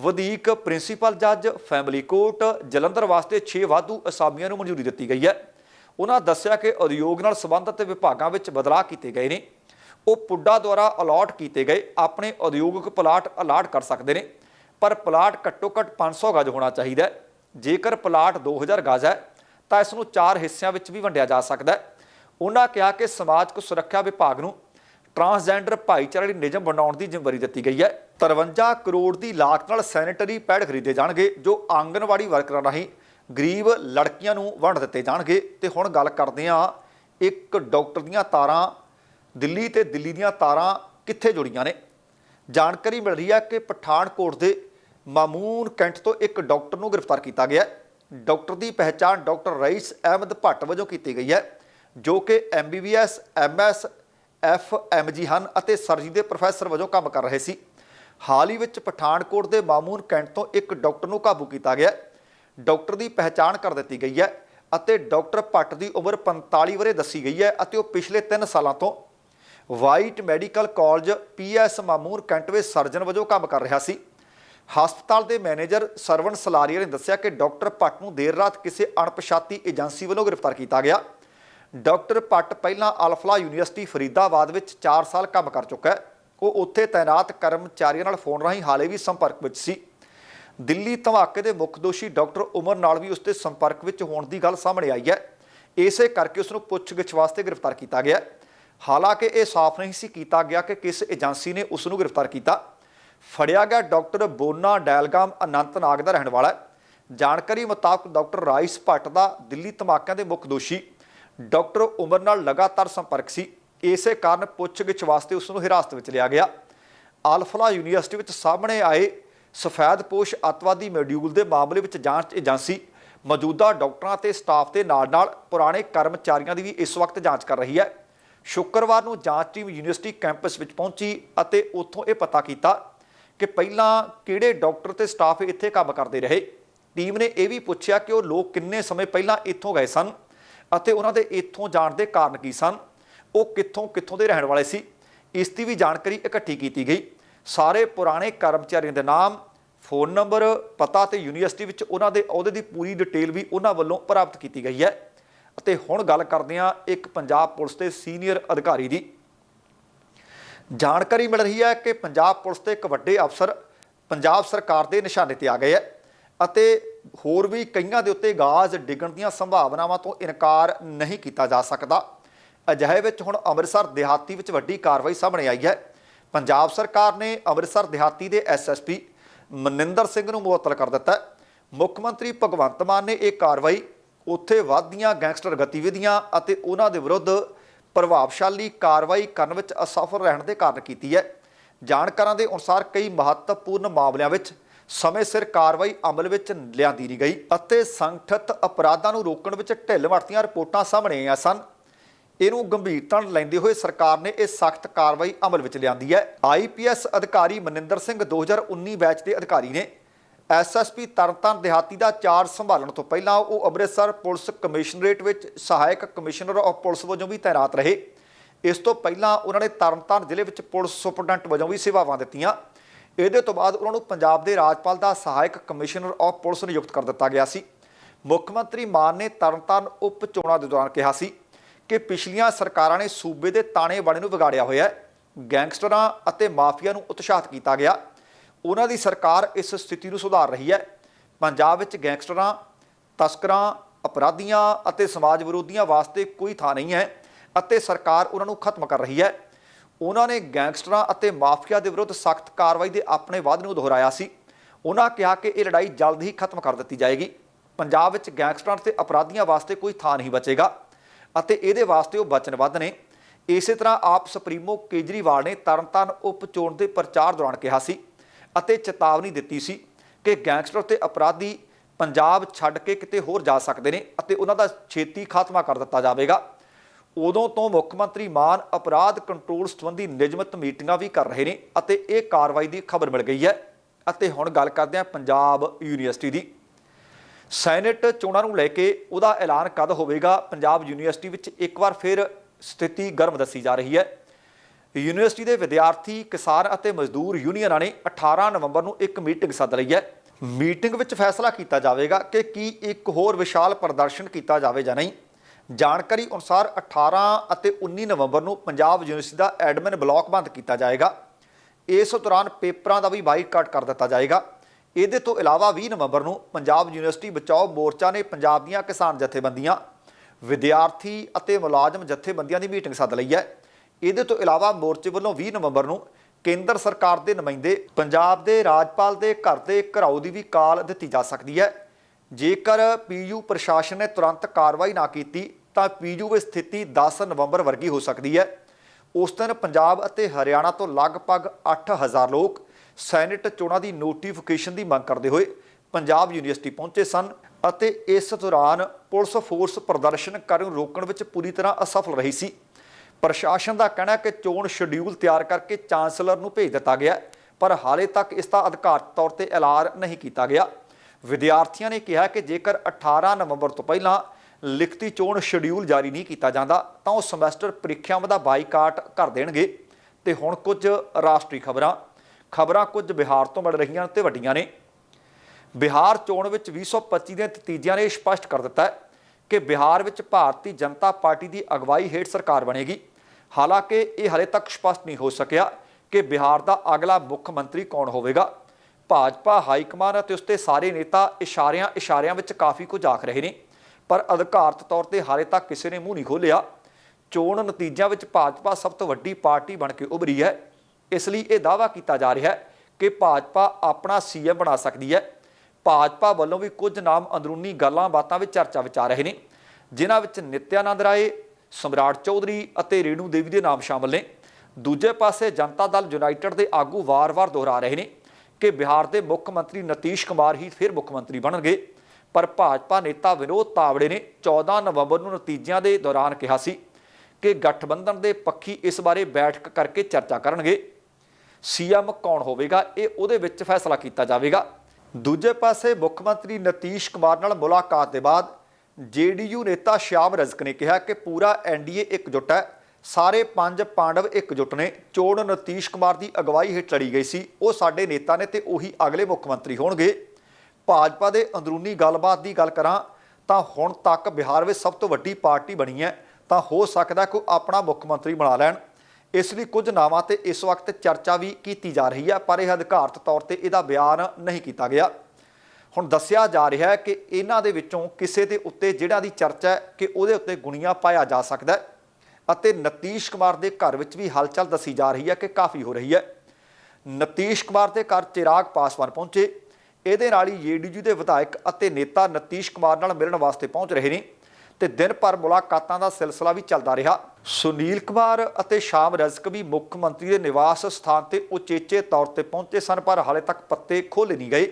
ਵਧੀਕ ਪ੍ਰਿੰਸੀਪਲ ਜੱਜ, ਫੈਮਿਲੀ ਕੋਰਟ, ਜਲੰਧਰ ਵਾਸਤੇ 6 ਵਾਧੂ ਅਸਾਮੀਆਂ ਨੂੰ ਮਨਜ਼ੂਰੀ ਦਿੱਤੀ ਗਈ ਹੈ। ਉਹਨਾਂ ਦੱਸਿਆ ਕਿ ਉਦਯੋਗ ਨਾਲ ਸੰਬੰਧਿਤ ਵਿਭਾਗਾਂ ਵਿੱਚ ਬਦਲਾਅ ਕੀਤੇ ਗਏ ਨੇ। ਉਹ ਪੁੱਡਾ ਦੁਆਰਾ ਅਲਾਟ ਕੀਤੇ ਗਏ ਆਪਣੇ ਉਦਯੋਗਿਕ ਪਲਾਟ ਅਲਾਟ ਕਰ ਸਕਦੇ ਨੇ। ਪਰ ਪਲਾਟ ਘੱਟੋ ਘੱਟ 500 ਗਜ ਹੋਣਾ ਚਾਹੀਦਾ ਹੈ। ਜੇਕਰ ਪਲਾਟ 2000 ਗਜ ਹੈ, ਤਾਂ ਇਸ ਨੂੰ ਚਾਰ ਹਿੱਸਿਆਂ ਵਿੱਚ ਵੀ ਵੰਡਿਆ ਜਾ ਸਕਦਾ ਹੈ। ਉਹਨਾਂ ਕਿਹਾ ਕਿ ਸਮਾਜਿਕ ਸੁਰੱਖਿਆ ਵਿਭਾਗ ਨੂੰ ਟਰਾਂਸਜੈਂਡਰ ਭਾਈਚਾਰੇ ਲਈ ਨਿਯਮ ਬਣਾਉਣ ਦੀ ਜ਼ਿੰਮੇਵਾਰੀ ਦਿੱਤੀ ਗਈ ਹੈ। 53 ਕਰੋੜ ਦੀ ਲਾਗਤ ਨਾਲ ਸੈਨੇਟਰੀ ਪੈਡ ਖਰੀਦੇ ਜਾਣਗੇ, ਜੋ ਆਂਗਨਵਾੜੀ ਵਰਕਰਾਂ ਰਾਹੀਂ ਗਰੀਬ ਲੜਕੀਆਂ ਨੂੰ ਵੰਡ ਦਿੱਤੇ ਜਾਣਗੇ। ਤੇ ਹੁਣ ਗੱਲ ਕਰਦੇ ਹਾਂ ਇੱਕ ਡਾਕਟਰ ਦੀਆਂ ਤਾਰਾਂ, ਦਿੱਲੀ ਤੇ ਦਿੱਲੀ ਦੀਆਂ ਤਾਰਾਂ ਕਿੱਥੇ ਜੁੜੀਆਂ ਨੇ? ਜਾਣਕਾਰੀ ਮਿਲ ਰਹੀ ਹੈ ਕਿ ਪਠਾਨਕੋਟ ਦੇ ਮਾਮੂਨ ਕੈਂਟ ਤੋਂ ਇੱਕ ਡਾਕਟਰ ਨੂੰ ਗ੍ਰਿਫਤਾਰ ਕੀਤਾ ਗਿਆ ਹੈ। ਡਾਕਟਰ ਦੀ ਪਹਿਚਾਣ ਡਾਕਟਰ ਰਈਸ ਅਹਿਮਦ ਭੱਟ ਵਜੋਂ ਕੀਤੀ ਗਈ ਹੈ, ਜੋ ਕਿ ਐਮਬੀਬੀਐਸ ਐਮਐਸ ਐਫਐਮਜੀ ਹਨ ਅਤੇ ਸਰਜੀ ਦੇ ਪ੍ਰੋਫੈਸਰ ਵਜੋਂ ਕੰਮ ਕਰ ਰਹੇ ਸੀ। ਹਾਲ ਹੀ ਵਿੱਚ ਪਠਾਨਕੋਟ ਦੇ ਮਾਮੂਨ ਕੈਂਟ ਤੋਂ ਇੱਕ ਡਾਕਟਰ ਨੂੰ ਕਾਬੂ ਕੀਤਾ ਗਿਆ ਡਾਕਟਰ ਦੀ ਪਹਿਚਾਣ ਕਰ ਦਿੱਤੀ ਗਈ ਹੈ ਅਤੇ ਡਾਕਟਰ ਭੱਟ ਦੀ ਉਮਰ 45 ਵਰੇ ਦੱਸੀ ਗਈ ਹੈ ਅਤੇ ਉਹ ਪਿਛਲੇ 3 ਸਾਲਾਂ ਤੋਂ white medical college PS Mamun cantt ਵਿੱਚ ਸਰਜਨ ਵਜੋਂ ਕੰਮ ਕਰ ਰਿਹਾ ਸੀ। ਹਸਪਤਾਲ ਦੇ ਮੈਨੇਜਰ ਸਰਵਣ ਸਲਾਰੀਆ ਨੇ ਦੱਸਿਆ ਕਿ ਡਾਕਟਰ ਭੱਟ ਨੂੰ ਦੇਰ ਰਾਤ ਕਿਸੇ ਅਣਪਛਾਤੀ ਏਜੰਸੀ ਵੱਲੋਂ ਗ੍ਰਿਫਤਾਰ ਕੀਤਾ ਗਿਆ। ਡਾਕਟਰ ਭੱਟ ਪਹਿਲਾਂ ਅਲਫਲਾ ਯੂਨੀਵਰਸਿਟੀ ਫਰੀਦਾਬਾਦ ਵਿੱਚ 4 ਸਾਲ ਕੰਮ ਕਰ ਚੁੱਕਾ ਹੈ। ਉਹ ਉੱਥੇ ਤਾਇਨਾਤ ਕਰਮਚਾਰੀਆਂ ਨਾਲ ਫੋਨ ਰਾਹੀਂ ਹਾਲੇ ਵੀ ਸੰਪਰਕ ਵਿੱਚ ਸੀ। ਦਿੱਲੀ ਧਮਾਕੇ ਦੇ ਮੁੱਖ ਦੋਸ਼ੀ ਡਾਕਟਰ ਉਮਰ ਨਾਲ ਵੀ ਉਸ ਦੇ ਸੰਪਰਕ ਵਿੱਚ ਹੋਣ ਦੀ ਗੱਲ ਸਾਹਮਣੇ ਆਈ ਹੈ। ਇਸੇ ਕਰਕੇ ਉਸ ਨੂੰ ਪੁੱਛਗਿੱਛ ਵਾਸਤੇ ਗ੍ਰਿਫਤਾਰ ਕੀਤਾ ਗਿਆ ਹਾਲਾਂਕਿ ਇਹ ਸਾਫ਼ ਨਹੀਂ ਸੀ ਕੀਤਾ ਗਿਆ ਕਿ ਕਿਸ ਏਜੰਸੀ ਨੇ ਉਸ ਨੂੰ ਗ੍ਰਿਫਤਾਰ ਕੀਤਾ। ਫੜਿਆ ਗਿਆ ਡਾਕਟਰ ਬੋਨਾ ਡੈਲਗਾਮ ਅਨੰਤਨਾਗ ਦਾ ਰਹਿਣ ਵਾਲਾ ਹੈ। ਜਾਣਕਾਰੀ ਮੁਤਾਬਕ ਡਾਕਟਰ ਰਾਈਸ ਭੱਟ ਦਾ ਦਿੱਲੀ ਧਮਾਕਿਆਂ ਦੇ ਮੁੱਖ ਦੋਸ਼ੀ ਡਾਕਟਰ ਉਮਰ ਨਾਲ ਲਗਾਤਾਰ ਸੰਪਰਕ ਸੀ। ਇਸੇ ਕਾਰਨ ਪੁੱਛਗਿੱਛ ਵਾਸਤੇ ਉਸ ਨੂੰ ਹਿਰਾਸਤ ਵਿੱਚ ਲਿਆ ਗਿਆ। ਆਲਫਲਾ ਯੂਨੀਵਰਸਿਟੀ ਵਿੱਚ ਸਾਹਮਣੇ ਆਏ ਸਫੈਦਪੋਸ਼ ਅੱਤਵਾਦੀ ਮੋਡਿਊਲ ਦੇ ਮਾਮਲੇ ਵਿੱਚ ਜਾਂਚ ਏਜੰਸੀ ਮੌਜੂਦਾ ਡਾਕਟਰਾਂ ਤੇ ਸਟਾਫ ਦੇ ਨਾਲ-ਨਾਲ ਪੁਰਾਣੇ ਕਰਮਚਾਰੀਆਂ ਦੀ ਵੀ ਇਸ ਵਕਤ ਜਾਂਚ ਕਰ ਰਹੀ ਹੈ। ਸ਼ੁੱਕਰਵਾਰ ਨੂੰ ਜਾਂਚ ਟੀਮ ਯੂਨੀਵਰਸਿਟੀ ਕੈਂਪਸ ਵਿੱਚ ਪਹੁੰਚੀ ਅਤੇ ਉੱਥੋਂ ਇਹ ਪਤਾ ਕੀਤਾ ਕਿ ਪਹਿਲਾਂ ਕਿਹੜੇ ਡਾਕਟਰ ਤੇ ਸਟਾਫ ਇੱਥੇ ਕੰਮ ਕਰਦੇ ਰਹੇ। ਟੀਮ ਨੇ ਇਹ ਵੀ ਪੁੱਛਿਆ ਕਿ ਉਹ ਲੋਕ ਕਿੰਨੇ ਸਮੇਂ ਪਹਿਲਾਂ ਇੱਥੋਂ ਗਏ ਸਨ ਅਤੇ ਉਹਨਾਂ ਦੇ ਇੱਥੋਂ ਜਾਣ ਦੇ ਕਾਰਨ ਕੀ ਸਨ। ਉਹ ਕਿੱਥੋਂ ਕਿੱਥੋਂ ਦੇ ਰਹਿਣ ਵਾਲੇ ਸੀ? ਇਸ ਦੀ ਵੀ ਜਾਣਕਾਰੀ ਇਕੱਠੀ ਕੀਤੀ ਗਈ। ਸਾਰੇ ਪੁਰਾਣੇ ਕਰਮਚਾਰੀਆਂ ਦੇ ਨਾਮ, ਫੋਨ ਨੰਬਰ, ਪਤਾ ਤੇ ਯੂਨੀਵਰਸਿਟੀ ਵਿੱਚ ਉਹਨਾਂ ਦੇ ਅਹੁਦੇ ਦੀ ਪੂਰੀ ਡਿਟੇਲ ਵੀ ਉਹਨਾਂ ਵੱਲੋਂ ਪ੍ਰਾਪਤ ਕੀਤੀ ਗਈ ਹੈ। ਅਤੇ ਹੁਣ ਗੱਲ ਕਰਦੇ ਹਾਂ ਇੱਕ ਪੰਜਾਬ ਪੁਲਿਸ ਦੇ ਸੀਨੀਅਰ ਅਧਿਕਾਰੀ ਦੀ। ਜਾਣਕਾਰੀ ਮਿਲ ਰਹੀ ਹੈ ਕਿ ਪੰਜਾਬ ਪੁਲਿਸ ਦੇ ਇੱਕ ਵੱਡੇ ਅਫਸਰ ਪੰਜਾਬ ਸਰਕਾਰ ਦੇ ਨਿਸ਼ਾਨੇ ਤੇ ਆ ਗਏ ਹੈ ਅਤੇ ਹੋਰ ਵੀ ਕਈਆਂ ਦੇ ਉੱਤੇ ਗਾਜ਼ ਡਿੱਗਣ ਦੀਆਂ ਸੰਭਾਵਨਾਵਾਂ ਤੋਂ ਇਨਕਾਰ ਨਹੀਂ ਕੀਤਾ ਜਾ ਸਕਦਾ। ਅਜਿਹੇ ਵਿੱਚ ਹੁਣ ਅੰਮ੍ਰਿਤਸਰ ਦਿਹਾਤੀ ਵਿੱਚ ਵੱਡੀ ਕਾਰਵਾਈ ਸਾਹਮਣੇ ਆਈ ਹੈ। ਪੰਜਾਬ ਸਰਕਾਰ ਨੇ ਅੰਮ੍ਰਿਤਸਰ ਦਿਹਾਤੀ ਦੇ ਐਸਐਸਪੀ ਮਨਿੰਦਰ ਸਿੰਘ ਨੂੰ ਮੁਅੱਤਲ ਕਰ ਦਿੱਤਾ ਮੁੱਖ ਮੰਤਰੀ ਭਗਵੰਤ ਮਾਨ ਨੇ ਇਹ ਕਾਰਵਾਈ ਉੱਥੇ ਵੱਧਦੀਆਂ ਗੈਂਗਸਟਰ ਗਤੀਵਿਧੀਆਂ ਅਤੇ ਉਹਨਾਂ ਦੇ ਵਿਰੁੱਧ ਪ੍ਰਭਾਵਸ਼ਾਲੀ ਕਾਰਵਾਈ ਕਰਨ ਵਿੱਚ ਅਸਫਲ ਰਹਿਣ ਦੇ ਕਾਰਨ ਕੀਤੀ ਹੈ। ਜਾਣਕਾਰਾਂ ਦੇ ਅਨੁਸਾਰ ਕਈ ਮਹੱਤਵਪੂਰਨ ਮਾਮਲਿਆਂ ਵਿੱਚ ਸਮੇਂ ਸਿਰ ਕਾਰਵਾਈ ਅਮਲ ਵਿੱਚ ਲਿਆਂਦੀ ਨਹੀਂ ਗਈ ਅਤੇ ਸੰਗਠਿਤ ਅਪਰਾਧਾਂ ਨੂੰ ਰੋਕਣ ਵਿੱਚ ਢਿੱਲ ਵਰਤੀਆਂ ਰਿਪੋਰਟਾਂ ਸਾਹਮਣੇ ਆਈਆਂ ਸਨ। ਇਹਨੂੰ ਗੰਭੀਰਤਾ ਨਾਲ ਲੈਂਦੇ ਹੋਏ ਸਰਕਾਰ ਨੇ ਇਹ ਸਖਤ ਕਾਰਵਾਈ ਅਮਲ ਵਿੱਚ ਲਿਆਂਦੀ ਹੈ। ਆਈਪੀਐਸ ਅਧਿਕਾਰੀ ਮਨਿੰਦਰ ਸਿੰਘ 2019 ਬੈਚ ਦੇ ਅਧਿਕਾਰੀ ਨੇ ਐਸਐਸਪੀ ਤਰਨਤਾਰਨ ਦਿਹਾਤੀ ਦਾ ਚਾਰਜ ਸੰਭਾਲਣ ਤੋਂ ਪਹਿਲਾਂ ਉਹ ਅੰਮ੍ਰਿਤਸਰ ਪੁਲਿਸ ਕਮਿਸ਼ਨਰੇਟ ਵਿੱਚ ਸਹਾਇਕ ਕਮਿਸ਼ਨਰ ਆਫ ਪੁਲਿਸ ਵਜੋਂ ਵੀ ਤਾਇਨਾਤ ਰਹੇ। ਇਸ ਤੋਂ ਪਹਿਲਾਂ ਉਹਨਾਂ ਨੇ ਤਰਨਤਾਰਨ ਜ਼ਿਲ੍ਹੇ ਵਿੱਚ ਪੁਲਿਸ ਸੁਪਰਡੈਂਟ ਵਜੋਂ ਵੀ ਸੇਵਾਵਾਂ ਦਿੱਤੀਆਂ। ਇਹਦੇ ਤੋਂ ਬਾਅਦ ਉਹਨਾਂ ਨੂੰ ਪੰਜਾਬ ਦੇ ਰਾਜਪਾਲ ਦਾ ਸਹਾਇਕ ਕਮਿਸ਼ਨਰ ਆਫ ਪੁਲਿਸ ਨਿਯੁਕਤ ਕਰ ਦਿੱਤਾ ਗਿਆ ਸੀ। ਮੁੱਖ ਮੰਤਰੀ ਮਾਨ ਨੇ ਤਰਨਤਾਰਨ ਉਪ ਚੋਣਾਂ ਦੇ ਦੌਰਾਨ ਕਿਹਾ ਸੀ ਕਿ ਪਿਛਲੀਆਂ ਸਰਕਾਰਾਂ ਨੇ ਸੂਬੇ ਦੇ ਤਾਣੇ ਬਾਣੇ ਨੂੰ ਵਿਗਾੜਿਆ ਹੋਇਆ ਹੈ। ਗੈਂਗਸਟਰਾਂ ਅਤੇ ਮਾਫੀਆ ਨੂੰ ਉਤਸ਼ਾਹਿਤ ਕੀਤਾ ਗਿਆ। ਉਹਨਾਂ ਦੀ ਸਰਕਾਰ ਇਸ ਸਥਿਤੀ ਨੂੰ ਸੁਧਾਰ ਰਹੀ ਹੈ। ਪੰਜਾਬ ਵਿੱਚ ਗੈਂਗਸਟਰਾਂ, ਤਸਕਰਾਂ, ਅਪਰਾਧੀਆਂ ਅਤੇ ਸਮਾਜ ਵਿਰੋਧੀਆਂ ਵਾਸਤੇ ਕੋਈ ਥਾਂ ਨਹੀਂ ਹੈ ਅਤੇ ਸਰਕਾਰ ਉਹਨਾਂ ਨੂੰ ਖਤਮ ਕਰ ਰਹੀ ਹੈ। ਉਹਨਾਂ ਨੇ ਗੈਂਗਸਟਰਾਂ ਅਤੇ ਮਾਫੀਆ ਦੇ ਵਿਰੁੱਧ ਸਖਤ ਕਾਰਵਾਈ ਦੇ ਆਪਣੇ ਵਾਅਦੇ ਨੂੰ ਦੁਹਰਾਇਆ ਸੀ। ਉਹਨਾਂ ਕਿਹਾ ਕਿ ਇਹ ਲੜਾਈ ਜਲਦ ਹੀ ਖਤਮ ਕਰ ਦਿੱਤੀ ਜਾਏਗੀ। ਪੰਜਾਬ ਵਿੱਚ ਗੈਂਗਸਟਰਾਂ ਤੇ ਅਪਰਾਧੀਆਂ ਵਾਸਤੇ ਕੋਈ ਥਾਂ ਨਹੀਂ ਬਚੇਗਾ। ਅਤੇ ਇਹਦੇ ਵਾਸਤੇ ਉਹ ਵਚਨਬੱਧ ਨੇ। ਇਸੇ ਤਰ੍ਹਾਂ ਆਪ ਸੁਪਰੀਮੋ ਕੇਜਰੀਵਾਲ ਨੇ ਤਰਨਤਾਰਨ ਉਪ ਚੋਣ ਦੇ ਪ੍ਰਚਾਰ ਦੌਰਾਨ ਕਿਹਾ ਸੀ ਅਤੇ ਚੇਤਾਵਨੀ ਦਿੱਤੀ ਸੀ ਕਿ ਗੈਂਗਸਟਰ ਤੇ ਅਪਰਾਧੀ ਪੰਜਾਬ ਛੱਡ ਕੇ ਕਿਤੇ ਹੋਰ ਜਾ ਸਕਦੇ ਨੇ ਅਤੇ ਉਹਨਾਂ ਦਾ ਛੇਤੀ ਖਾਤਮਾ ਕਰ ਦਿੱਤਾ ਜਾਵੇਗਾ। ਉਦੋਂ ਤੋਂ ਮੁੱਖ ਮੰਤਰੀ ਮਾਨ ਅਪਰਾਧ ਕੰਟਰੋਲ ਸੰਬੰਧੀ ਨਿਯਮਤ ਮੀਟਿੰਗਾਂ ਵੀ ਕਰ ਰਹੇ ਨੇ ਅਤੇ ਇਹ ਕਾਰਵਾਈ ਦੀ ਖਬਰ ਮਿਲ ਗਈ ਹੈ। ਅਤੇ ਹੁਣ ਗੱਲ ਕਰਦੇ ਹਾਂ ਪੰਜਾਬ ਯੂਨੀਵਰਸਿਟੀ ਦੀ। ਸੈਨੇਟ ਚੋਣਾਂ ਨੂੰ ਲੈ ਕੇ ਉਹਦਾ ਐਲਾਨ ਕਦ ਹੋਵੇਗਾ? ਪੰਜਾਬ ਯੂਨੀਵਰਸਿਟੀ ਵਿੱਚ ਇੱਕ ਵਾਰ ਫਿਰ ਸਥਿਤੀ ਗਰਮ ਦੱਸੀ ਜਾ ਰਹੀ ਹੈ। ਯੂਨੀਵਰਸਿਟੀ ਦੇ ਵਿਦਿਆਰਥੀ, ਕਿਸਾਨ ਅਤੇ ਮਜ਼ਦੂਰ ਯੂਨੀਅਨਾਂ ਨੇ 18 ਨਵੰਬਰ ਨੂੰ ਇੱਕ ਮੀਟਿੰਗ ਸੱਦ ਲਈ ਹੈ। ਮੀਟਿੰਗ ਵਿੱਚ ਫੈਸਲਾ ਕੀਤਾ ਜਾਵੇਗਾ ਕਿ ਕੀ ਇੱਕ ਹੋਰ ਵਿਸ਼ਾਲ ਪ੍ਰਦਰਸ਼ਨ ਕੀਤਾ ਜਾਵੇ ਜਾਂ ਨਹੀਂ। ਜਾਣਕਾਰੀ ਅਨੁਸਾਰ 18 ਅਤੇ 19 ਨਵੰਬਰ ਨੂੰ ਪੰਜਾਬ ਯੂਨੀਵਰਸਿਟੀ ਦਾ ਐਡਮਿਨ ਬਲਾਕ ਬੰਦ ਕੀਤਾ ਜਾਏਗਾ। ਇਸ ਦੌਰਾਨ ਪੇਪਰਾਂ ਦਾ ਵੀ ਬਾਈਕਾਟ ਕਰ ਦਿੱਤਾ ਜਾਏਗਾ। ਇਹਦੇ ਤੋਂ ਇਲਾਵਾ 20 ਨਵੰਬਰ ਨੂੰ ਪੰਜਾਬ ਯੂਨੀਵਰਸਿਟੀ ਬਚਾਓ ਮੋਰਚਾ ਨੇ ਪੰਜਾਬ ਦੀਆਂ ਕਿਸਾਨ ਜਥੇਬੰਦੀਆਂ, ਵਿਦਿਆਰਥੀ ਅਤੇ ਮੁਲਾਜ਼ਮ ਜਥੇਬੰਦੀਆਂ ਦੀ ਮੀਟਿੰਗ ਸੱਦ ਲਈ ਹੈ। ਇਹਦੇ ਤੋਂ ਇਲਾਵਾ ਮੋਰਚੇ ਵੱਲੋਂ 20 ਨਵੰਬਰ ਨੂੰ ਕੇਂਦਰ ਸਰਕਾਰ ਦੇ ਨੁਮਾਇੰਦੇ ਪੰਜਾਬ ਦੇ ਰਾਜਪਾਲ ਦੇ ਘਰ ਦੇ ਘਰਾਓ ਦੀ ਵੀ ਕਾਲ ਦਿੱਤੀ ਜਾ ਸਕਦੀ ਹੈ। ਜੇਕਰ ਪੀਯੂ ਪ੍ਰਸ਼ਾਸਨ ਨੇ ਤੁਰੰਤ ਕਾਰਵਾਈ ਨਾ ਕੀਤੀ, ਤਾਂ ਪੀਯੂ ਵਿੱਚ ਸਥਿਤੀ 10 ਨਵੰਬਰ ਵਰਗੀ ਹੋ ਸਕਦੀ ਹੈ। ਉਸ ਦਿਨ ਪੰਜਾਬ ਅਤੇ ਹਰਿਆਣਾ ਤੋਂ ਲਗਭਗ 8000 ਲੋਕ ਸੈਨੇਟ ਚੋਣਾਂ ਦੀ ਨੋਟੀਫਿਕੇਸ਼ਨ ਦੀ ਮੰਗ ਕਰਦੇ ਹੋਏ ਪੰਜਾਬ ਯੂਨੀਵਰਸਿਟੀ ਪਹੁੰਚੇ ਸਨ ਅਤੇ ਇਸ ਦੌਰਾਨ ਪੁਲਿਸ ਫੋਰਸ ਪ੍ਰਦਰਸ਼ਨਕਾਰੀਆਂ ਨੂੰ ਰੋਕਣ ਵਿੱਚ ਪੂਰੀ ਤਰ੍ਹਾਂ ਅਸਫਲ ਰਹੀ ਸੀ। ਪ੍ਰਸ਼ਾਸਨ ਦਾ ਕਹਿਣਾ ਹੈ ਕਿ ਚੋਣ ਸ਼ਡਿਊਲ ਤਿਆਰ ਕਰਕੇ ਚਾਂਸਲਰ ਨੂੰ ਭੇਜ ਦਿੱਤਾ ਗਿਆ ਪਰ ਹਾਲੇ ਤੱਕ ਇਸ ਦਾ ਅਧਿਕਾਰਤ ਤੌਰ ਤੇ ਐਲਾਨ ਨਹੀਂ ਕੀਤਾ ਗਿਆ। ਵਿਦਿਆਰਥੀਆਂ ਨੇ ਕਿਹਾ ਕਿ ਜੇਕਰ 18 ਨਵੰਬਰ ਤੋਂ ਪਹਿਲਾਂ ਲਿਖਤੀ ਚੋਣ ਸ਼ਡਿਊਲ ਜਾਰੀ ਨਹੀਂ ਕੀਤਾ ਜਾਂਦਾ, ਤਾਂ ਉਹ ਸਮੈਸਟਰ ਪ੍ਰੀਖਿਆਵਾਂ ਦਾ ਬਾਈਕਾਟ ਕਰ ਦੇਣਗੇ। ਤੇ ਹੁਣ ਕੁਝ ਰਾਸ਼ਟਰੀ ਖਬਰਾਂ। ਖਬਰਾਂ ਕੁਝ ਬਿਹਾਰ ਤੋਂ ਮਿਲ ਰਹੀਆਂ ਤੇ ਵੱਡੀਆਂ ਨੇ। ਬਿਹਾਰ ਚੋਣ ਵਿੱਚ 2025 ਦੇ ਨਤੀਜਿਆਂ ਨੇ ਸਪਸ਼ਟ ਕਰ ਦਿੱਤਾ ਹੈ ਕਿ ਬਿਹਾਰ ਵਿੱਚ ਭਾਰਤੀ ਜਨਤਾ ਪਾਰਟੀ ਦੀ ਅਗਵਾਈ ਹੇਠ ਸਰਕਾਰ ਬਣੇਗੀ। ਹਾਲਾਂਕਿ ਇਹ ਹਲੇ ਤੱਕ ਸਪਸ਼ਟ ਨਹੀਂ ਹੋ ਸਕਿਆ ਕਿ ਬਿਹਾਰ ਦਾ ਅਗਲਾ ਮੁੱਖ ਮੰਤਰੀ ਕੌਣ ਹੋਵੇਗਾ। ਭਾਜਪਾ ਹਾਈ ਕਮਾਨ ਅਤੇ ਉਸਦੇ ਸਾਰੇ ਨੇਤਾ ਇਸ਼ਾਰਿਆਂ ਇਸ਼ਾਰਿਆਂ ਵਿੱਚ ਕਾਫੀ ਕੁਝ ਆਖ ਰਹੇ ਨੇ, ਪਰ ਅਧਿਕਾਰਤ ਤੌਰ ਤੇ ਹਾਲੇ ਤੱਕ ਕਿਸੇ ਨੇ ਮੂੰਹ ਨਹੀਂ ਖੋਲ੍ਹਿਆ। ਚੋਣ ਨਤੀਜਿਆਂ ਵਿੱਚ ਭਾਜਪਾ ਸਭ ਤੋਂ ਵੱਡੀ ਪਾਰਟੀ ਬਣ ਕੇ ਉਭਰੀ ਹੈ। ਇਸ ਲਈ ਇਹ ਦਾਅਵਾ ਕੀਤਾ ਜਾ ਰਿਹਾ ਹੈ ਕਿ ਭਾਜਪਾ ਆਪਣਾ ਸੀਐਮ ਬਣਾ ਸਕਦੀ ਹੈ। ਭਾਜਪਾ ਵੱਲੋਂ ਵੀ ਕੁਝ ਨਾਮ ਅੰਦਰੂਨੀ ਗੱਲਾਂ ਬਾਤਾਂ ਵਿੱਚ ਚਰਚਾ ਵਿੱਚ ਆ ਰਹੇ ਨੇ। ਜਿਨ੍ਹਾਂ ਵਿੱਚ ਨਿਤਿਆਨੰਦ ਰਾਏ, ਸਮਰਾਟ ਚੌਧਰੀ ਅਤੇ ਰੇਣੂ ਦੇਵੀ ਦੇ ਨਾਮ ਸ਼ਾਮਲ ਨੇ। ਦੂਜੇ ਪਾਸੇ ਜਨਤਾ ਦਲ ਯੂਨਾਈਟਿਡ ਦੇ ਆਗੂ ਵਾਰ-ਵਾਰ ਦੁਹਰਾ ਰਹੇ ਨੇ ਕਿ ਬਿਹਾਰ ਦੇ ਮੁੱਖ ਮੰਤਰੀ ਨਤੀਸ਼ ਕੁਮਾਰ ਹੀ ਫਿਰ ਮੁੱਖ ਮੰਤਰੀ ਬਣਨਗੇ। ਪਰ ਭਾਜਪਾ ਨੇਤਾ ਵਿਨੋਦ ਤਾਵੜੇ ਨੇ 14 ਨਵੰਬਰ ਨੂੰ ਨਤੀਜਿਆਂ ਦੇ ਦੌਰਾਨ ਕਿਹਾ ਸੀ ਕਿ ਗਠਬੰਧਨ ਦੇ ਪੱਖੀ ਇਸ ਬਾਰੇ ਬੈਠਕ ਕਰਕੇ ਚਰਚਾ ਕਰਨਗੇ। ਸੀਐਮ ਕੌਣ ਹੋਵੇਗਾ, ਇਹ ਉਹਦੇ ਵਿੱਚ ਫੈਸਲਾ ਕੀਤਾ ਜਾਵੇਗਾ। ਦੂਜੇ ਪਾਸੇ ਮੁੱਖ ਮੰਤਰੀ ਨਤੀਸ਼ ਕੁਮਾਰ ਨਾਲ ਮੁਲਾਕਾਤ ਦੇ ਬਾਅਦ ਜੇਡੀਯੂ ਨੇਤਾ ਸ਼ਿਆਮ ਰਜ਼ਕ ਨੇ ਕਿਹਾ ਕਿ ਪੂਰਾ ਐਨਡੀਏ ਇਕਜੁੱਟ ਹੈ। ਸਾਰੇ ਪੰਜ ਪਾਂਡਵ ਇਕਜੁੱਟ ਨੇ। ਚੋਣ ਨਤੀਸ਼ ਕੁਮਾਰ ਦੀ ਅਗਵਾਈ ਹੇਠ ਲੜੀ ਗਈ ਸੀ। ਉਹ ਸਾਡੇ ਨੇਤਾ ਨੇ ਤੇ ਉਹੀ ਅਗਲੇ ਮੁੱਖ ਮੰਤਰੀ ਹੋਣਗੇ। ਭਾਜਪਾ ਦੇ ਅੰਦਰੂਨੀ ਗੱਲਬਾਤ ਦੀ ਗੱਲ ਕਰਾਂ, ਤਾਂ ਹੁਣ ਤੱਕ ਬਿਹਾਰ ਵਿੱਚ ਸਭ ਤੋਂ ਵੱਡੀ ਪਾਰਟੀ ਬਣੀ ਹੈ। ਤਾਂ ਹੋ ਸਕਦਾ ਕੋਈ ਆਪਣਾ ਮੁੱਖ ਮੰਤਰੀ ਬਣਾ ਲੈਣ। ਇਸ ਲਈ ਕੁਝ ਨਾਵਾਂ ਤੇ ਇਸ ਵਕਤ ਚਰਚਾ ਵੀ ਕੀਤੀ ਜਾ ਰਹੀ ਹੈ, ਪਰ ਇਹ ਅਧਿਕਾਰਤ ਤੌਰ ਤੇ ਇਹਦਾ ਬਿਆਨ ਨਹੀਂ ਕੀਤਾ ਗਿਆ। ਹੁਣ ਦੱਸਿਆ ਜਾ ਰਿਹਾ ਹੈ ਕਿ ਇਹਨਾਂ ਦੇ ਵਿੱਚੋਂ ਕਿਸੇ ਦੇ ਉੱਤੇ ਜਿਹੜਾ ਦੀ ਚਰਚਾ ਹੈ ਕਿ ਉਹਦੇ ਉੱਤੇ ਗੁਣੀਆਂ ਪਾਇਆ ਜਾ ਸਕਦਾ ਹੈ ਅਤੇ ਨਤੀਸ਼ ਕੁਮਾਰ ਦੇ ਘਰ ਵਿੱਚ ਵੀ ਹਲਚਲ ਦੱਸੀ ਜਾ ਰਹੀ ਹੈ ਕਿ ਕਾਫੀ ਹੋ ਰਹੀ ਹੈ। ਨਤੀਸ਼ ਕੁਮਾਰ ਦੇ ਘਰ ਚਿਰਾਗ ਪਾਸਵਾਨ ਪਹੁੰਚੇ। ਇਹਦੇ ਨਾਲ ਹੀ ਜੇਡੀਯੂ ਦੇ ਵਿਧਾਇਕ ਅਤੇ ਨੇਤਾ ਨਤੀਸ਼ ਕੁਮਾਰ ਨਾਲ ਮਿਲਣ ਵਾਸਤੇ ਪਹੁੰਚ ਰਹੇ ਨੇ। ਤੇ ਦਿਨ ਭਰ ਮੁਲਾਕਾਤਾਂ ਦਾ ਸਿਲਸਿਲਾ ਵੀ ਚੱਲਦਾ ਰਿਹਾ। ਸੁਨੀਲ ਕੁਮਾਰ ਅਤੇ ਸ਼ਾਮ ਰਜ਼ਕ ਵੀ ਮੁੱਖ ਮੰਤਰੀ ਦੇ ਨਿਵਾਸ ਸਥਾਨ ਤੇ ਉਚੇਚੇ ਤੌਰ ਤੇ ਪਹੁੰਚੇ ਸਨ, ਪਰ ਹਾਲੇ ਤੱਕ ਪੱਤੇ ਖੋਲੇ ਨਹੀਂ ਗਏ।